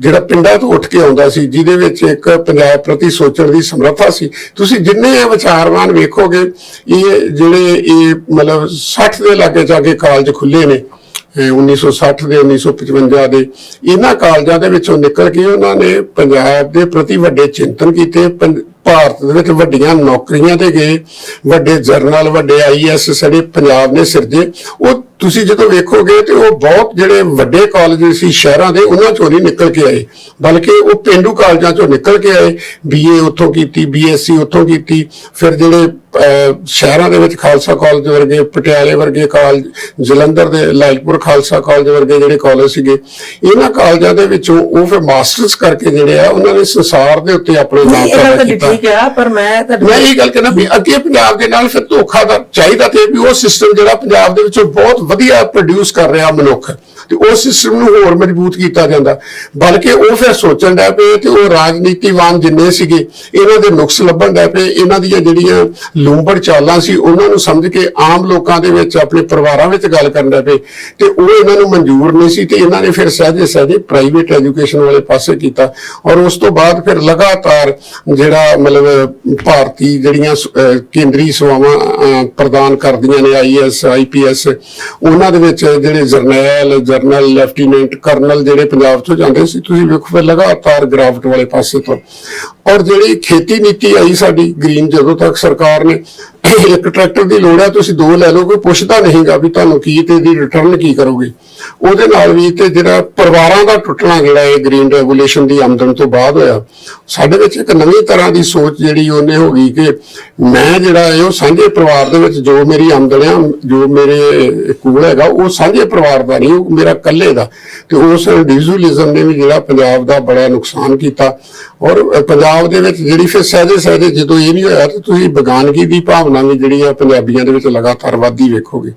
ਜਿਹੜਾ ਪਿੰਡਾਂ ਤੋਂ ਉੱਠ ਕੇ ਆਉਂਦਾ ਸੀ, ਜਿਹਦੇ ਵਿੱਚ ਇੱਕ ਪੰਜਾਬ ਪ੍ਰਤੀ ਸੋਚਣ ਦੀ ਸਮਰੱਥਾ ਸੀ। ਤੁਸੀਂ ਜਿੰਨੇ ਵਿਚਾਰਵਾਨ ਵੇਖੋਗੇ, ਇਹ ਜਿਹੜੇ ਇਹ ਮਤਲਬ 60 ਦੇ ਲਾਗੇ ਜਾ ਕੇ ਕਾਲਜ ਖੁੱਲੇ ਨੇ, ਇਹ 1960 ਦੇ 1955 ਦੇ, ਇਹਨਾਂ ਕਾਲਜਾਂ ਦੇ ਵਿੱਚੋਂ ਨਿਕਲ ਕੇ ਉਹਨਾਂ ਨੇ ਪੰਜਾਬ ਦੇ ਪ੍ਰਤੀ ਵੱਡੇ ਚਿੰਤਨ ਕੀਤੇ, ਪੰ- ਭਾਰਤ ਦੇ ਵਿੱਚ ਵੱਡੀਆਂ ਨੌਕਰੀਆਂ ਤੇ ਗਏ, ਵੱਡੇ ਜਰਨਲ, ਵੱਡੇ ਆਈਐਸ ਸਾਡੇ ਪੰਜਾਬ ਨੇ ਸਿਰਜੇ ਉਹ ਤੁਸੀਂ ਜਦੋਂ ਵੇਖੋਗੇ ਤੇ ਉਹ ਬਹੁਤ ਜਿਹੜੇ ਵੱਡੇ ਕਾਲਜ ਸੀ, ਸ਼ਹਿਰਾਂ ਦੇ, ਉਹਨਾਂ ਚੋਂ ਨਹੀਂ ਨਿਕਲ ਕੇ ਆਏ। ਬਲਕਿ ਉਹ ਪਿੰਡੂ ਕਾਲਜਾਂ ਚੋਂ ਨਿਕਲ ਕੇ ਆਏ। ਬੀਏ ਉੱਥੋਂ ਕੀਤੀ ਬੀਐਸਸੀ ਉੱਥੋਂ ਕੀਤੀ। ਫਿਰ ਜਿਹੜੇ ਸ਼ਹਿਰਾਂ ਦੇ ਵਿੱਚ ਖਾਲਸਾ ਕਾਲਜ ਵਰਗੇ ਪਟਿਆਲੇ ਵਰਗੇ ਕਾਲਜ ਜਲੰਧਰ ਦੇ ਲਾਇਲਪੁਰ ਖਾਲਸਾ ਕਾਲਜ ਵਰਗੇ ਜਿਹੜੇ ਕਾਲਜ ਸੀਗੇ ਇਹਨਾਂ ਕਾਲਜਾਂ ਦੇ ਵਿੱਚੋਂ ਉਹ ਫਿਰ ਮਾਸਟਰਸ ਕਰਕੇ ਜਿਹੜੇ ਆ ਉਹਨਾਂ ਨੇ ਸੰਸਾਰ ਦੇ ਉੱਤੇ ਆਪਣੇ ਨਾਮ ਪੈਦਾ ਕੀਤਾ।
ਠੀਕ ਆ ਪਰ ਮੈਂ ਤਾਂ
ਮੈਂ ਇਹ ਗੱਲ ਕਹਿੰਦਾ ਵੀ ਅੱਗੇ ਪੰਜਾਬ ਦੇ ਨਾਲ ਫਿਰ ਧੋਖਾ ਦਾ ਚਾਹੀਦਾ ਤੇ ਵੀ ਉਹ ਸਿਸਟਮ ਜਿਹੜਾ ਪੰਜਾਬ ਦੇ ਵਿੱਚੋਂ ਬਹੁਤ ਵਧੀਆ ਪ੍ਰੋਡਿਊਸ ਕਰ ਰਿਹਾ ਮਨੁੱਖ ਤੇ ਉਹ ਸਿਸਟਮ ਨੂੰ ਹੋਰ ਮਜ਼ਬੂਤ ਕੀਤਾ ਜਾਂਦਾ। ਬਲਕਿ ਉਹ ਫਿਰ ਸੋਚਣ ਦਾ ਪਏ ਤੇ ਉਹ ਰਾਜਨੀਤੀਵਾਨ ਜਿੰਨੇ ਸੀਗੇ ਇਹਨਾਂ ਦੇ ਨੁਕਸ ਲੱਭਣ ਦਾ ਪਏ ਇਹਨਾਂ ਦੀਆਂ ਜਿਹੜੀਆਂ ਲੂੰਬੜ ਚਾਲਾਂ ਸੀ, ਉਹਨਾਂ ਨੂੰ ਸਮਝ ਕੇ ਆਮ ਲੋਕਾਂ ਦੇ ਵਿੱਚ, ਆਪਣੇ ਪਰਿਵਾਰਾਂ ਵਿੱਚ ਗੱਲ ਕਰਨ ਦਾ ਤੇ ਉਹ ਇਹਨਾਂ ਨੂੰ ਮਨਜ਼ੂਰ ਨਹੀਂ ਸੀ ਤੇ ਇਹਨਾਂ ਨੇ ਫਿਰ ਸਹਿਜੇ ਸਹਿਜੇ ਪ੍ਰਾਈਵੇਟ ਐਜੂਕੇਸ਼ਨ ਵਾਲੇ ਪਾਸੇ ਕੀਤਾ। ਔਰ ਉਸ ਤੋਂ ਬਾਅਦ ਫਿਰ ਲਗਾਤਾਰ ਜਿਹੜਾ ਮਤਲਬ ਭਾਰਤੀ ਜਿਹੜੀਆਂ ਕੇਂਦਰੀ ਸੇਵਾਵਾਂ ਪ੍ਰਦਾਨ ਕਰਦੀਆਂ ਨੇ ਆਈਐਸ ਆਈਪੀਐਸ ਉਹਨਾਂ ਦੇ ਵਿੱਚ ਜਿਹੜੇ ਜਰਨੈਲ, ਜਰਨਲ, ਲੈਫਟੀਨੈਂਟ, ਕਰਨਲ ਜਿਹੜੇ ਪੰਜਾਬ ਤੋਂ ਜਾਂਦੇ ਸੀ, ਤੁਸੀਂ ਵੇਖੋ ਫਿਰ ਲਗਾਤਾਰ ਗ੍ਰਾਫਟ ਵਾਲੇ ਪਾਸੇ ਤੋਂ। ਔਰ ਜਿਹੜੀ ਖੇਤੀ ਨੀਤੀ ਆਈ ਸਾਡੀ ਗ੍ਰੀਨ ਜਦੋਂ ਤੱਕ ਸਰਕਾਰ ਨੇ ਇੱਕ ਟਰੈਕਟਰ ਦੀ ਲੋੜ ਹੈ, ਤੁਸੀਂ ਦੋ ਲੈ ਲਓ ਕੋਈ ਪੁੱਛਦਾ ਨਹੀਂਗਾ ਵੀ ਤੁਹਾਨੂੰ ਕੀ ਤੇ ਦੀ ਰਿਟਰਨ ਕੀ ਕਰੋਗੇ। ਉਹਦੇ ਨਾਲ ਵੀ ਤੇ ਜਿਹੜਾ ਪਰਿਵਾਰਾਂ ਦਾ ਟੁੱਟਣਾ ਜਿਹੜਾ ਇਹ ਗ੍ਰੀਨ ਰੈਗੂਲੇਸ਼ਨ ਦੀ ਆਮਦਨ ਤੋਂ ਬਾਅਦ ਹੋਇਆ, ਸਾਡੇ ਵਿੱਚ ਇੱਕ ਨਵੀਂ ਤਰ੍ਹਾਂ ਦੀ ਸੋਚ ਜਿਹੜੀ ਉਹਨੇ ਹੋ ਗਈ ਕਿ ਮੈਂ ਜਿਹੜਾ ਹੈ ਉਹ ਸਾਂਝੇ ਪਰਿਵਾਰ ਦੇ ਵਿੱਚ ਜੋ ਮੇਰੀ ਆਮਦਨ ਆ, ਜੋ ਮੇਰੇ ਕੋਲ ਹੈਗਾ, ਉਹ ਸਾਂਝੇ ਪਰਿਵਾਰ ਦਾ ਨਹੀਂ, ਉਹ ਮੇਰਾ ਇਕੱਲੇ ਦਾ। ਤੇ ਉਸ ਇੰਡੀਵਿਜੂਅਲਿਜ਼ਮ ਨੇ ਵੀ ਜਿਹੜਾ ਪੰਜਾਬ ਦਾ ਬੜਾ ਨੁਕਸਾਨ ਕੀਤਾ। ਔਰ ਪੰਜਾਬ ਦੇ ਵਿੱਚ ਜਿਹੜੀ ਫਿਰ ਸਹਿਜੇ ਸਹਿਜੇ ਜਦੋਂ ਇਹ ਨਹੀਂ ਹੋਇਆ, ਤਾਂ ਤੁਸੀਂ ਬਗਾਨਗੀ ਦੀ ਭਾਵਨਾ ਵੀ ਜਿਹੜੀ ਆ ਪੰਜਾਬੀਆਂ ਦੇ ਵਿੱਚ ਲਗਾਤਾਰ ਵੱਧਦੀ ਵੇਖੋਗੇ।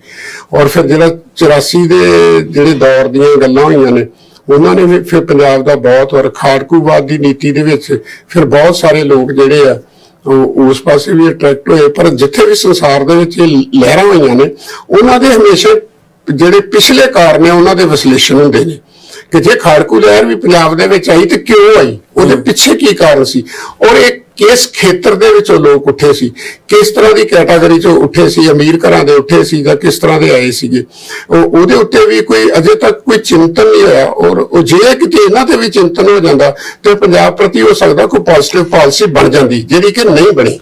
ਔਰ ਫਿਰ ਜਿਹੜਾ 84 ਦੇ ਜਿਹੜੇ ਦੌਰ ਦੀਆਂ ਗੱਲਾਂ ਹੋਈਆਂ ਨੇ ਉਹਨਾਂ ਨੇ ਫਿਰ ਪੰਜਾਬ ਦਾ ਬਹੁਤ ਔਰ ਖਾੜਕੂਵਾਦ ਦੀ ਨੀਤੀ ਦੇ ਵਿੱਚ ਫਿਰ ਬਹੁਤ ਸਾਰੇ ਲੋਕ ਜਿਹੜੇ ਆ ਉਸ ਪਾਸੇ ਵੀ ਅਟਰੈਕਟ ਹੋਏ। ਪਰ ਜਿੱਥੇ ਵੀ ਸੰਸਾਰ ਦੇ ਵਿੱਚ ਇਹ ਲਹਿਰਾਂ ਹੋਈਆਂ ਨੇ ਉਹਨਾਂ ਦੇ ਹਮੇਸ਼ਾ ਜਿਹੜੇ ਪਿਛਲੇ ਕਾਰਨ ਨੇ ਉਹਨਾਂ ਦੇ ਵਿਸ਼ਲੇਸ਼ਣ ਹੁੰਦੇ ਨੇ। ਕਿ ਜੇ ਖਾੜਕੂ ਲਹਿਰ ਵੀ ਪੰਜਾਬ ਦੇ ਵਿੱਚ ਆਈ ਤੇ ਕਿਉਂ ਆਈ? ਉਹਦੇ ਪਿੱਛੇ ਕੀ ਕਾਰਨ ਸੀ? ਔਰ ਇਹ ਕਿਸ ਖੇਤਰ ਦੇ ਵਿੱਚੋਂ ਲੋਕ ਉੱਠੇ ਸੀ? ਕਿਸ ਤਰ੍ਹਾਂ ਦੀ ਕੈਟਾਗਰੀ ਚੋਂ ਉੱਠੇ ਸੀ? ਅਮੀਰ ਘਰਾਂ ਦੇ ਉੱਠੇ ਸੀ ਜਾਂ ਕਿਸ ਤਰ੍ਹਾਂ ਦੇ ਆਏ ਸੀਗੇ? ਉਹ ਉਹਦੇ ਉੱਤੇ ਵੀ ਕੋਈ ਅਜੇ ਤੱਕ ਕੋਈ ਚਿੰਤਨ ਨਹੀਂ ਹੋਇਆ ਔਰ ਉਹ ਜੇ ਕਿਤੇ ਇਹਨਾਂ ਤੇ ਵੀ ਚਿੰਤਨ ਹੋ ਜਾਂਦਾ, ਤੇ ਪੰਜਾਬ ਪ੍ਰਤੀ ਹੋ ਸਕਦਾ ਕੋਈ ਪੋਜ਼ਿਟਿਵ ਪਾਲਿਸੀ ਬਣ ਜਾਂਦੀ, ਜਿਹੜੀ ਕਿ ਨਹੀਂ ਬਣੀ।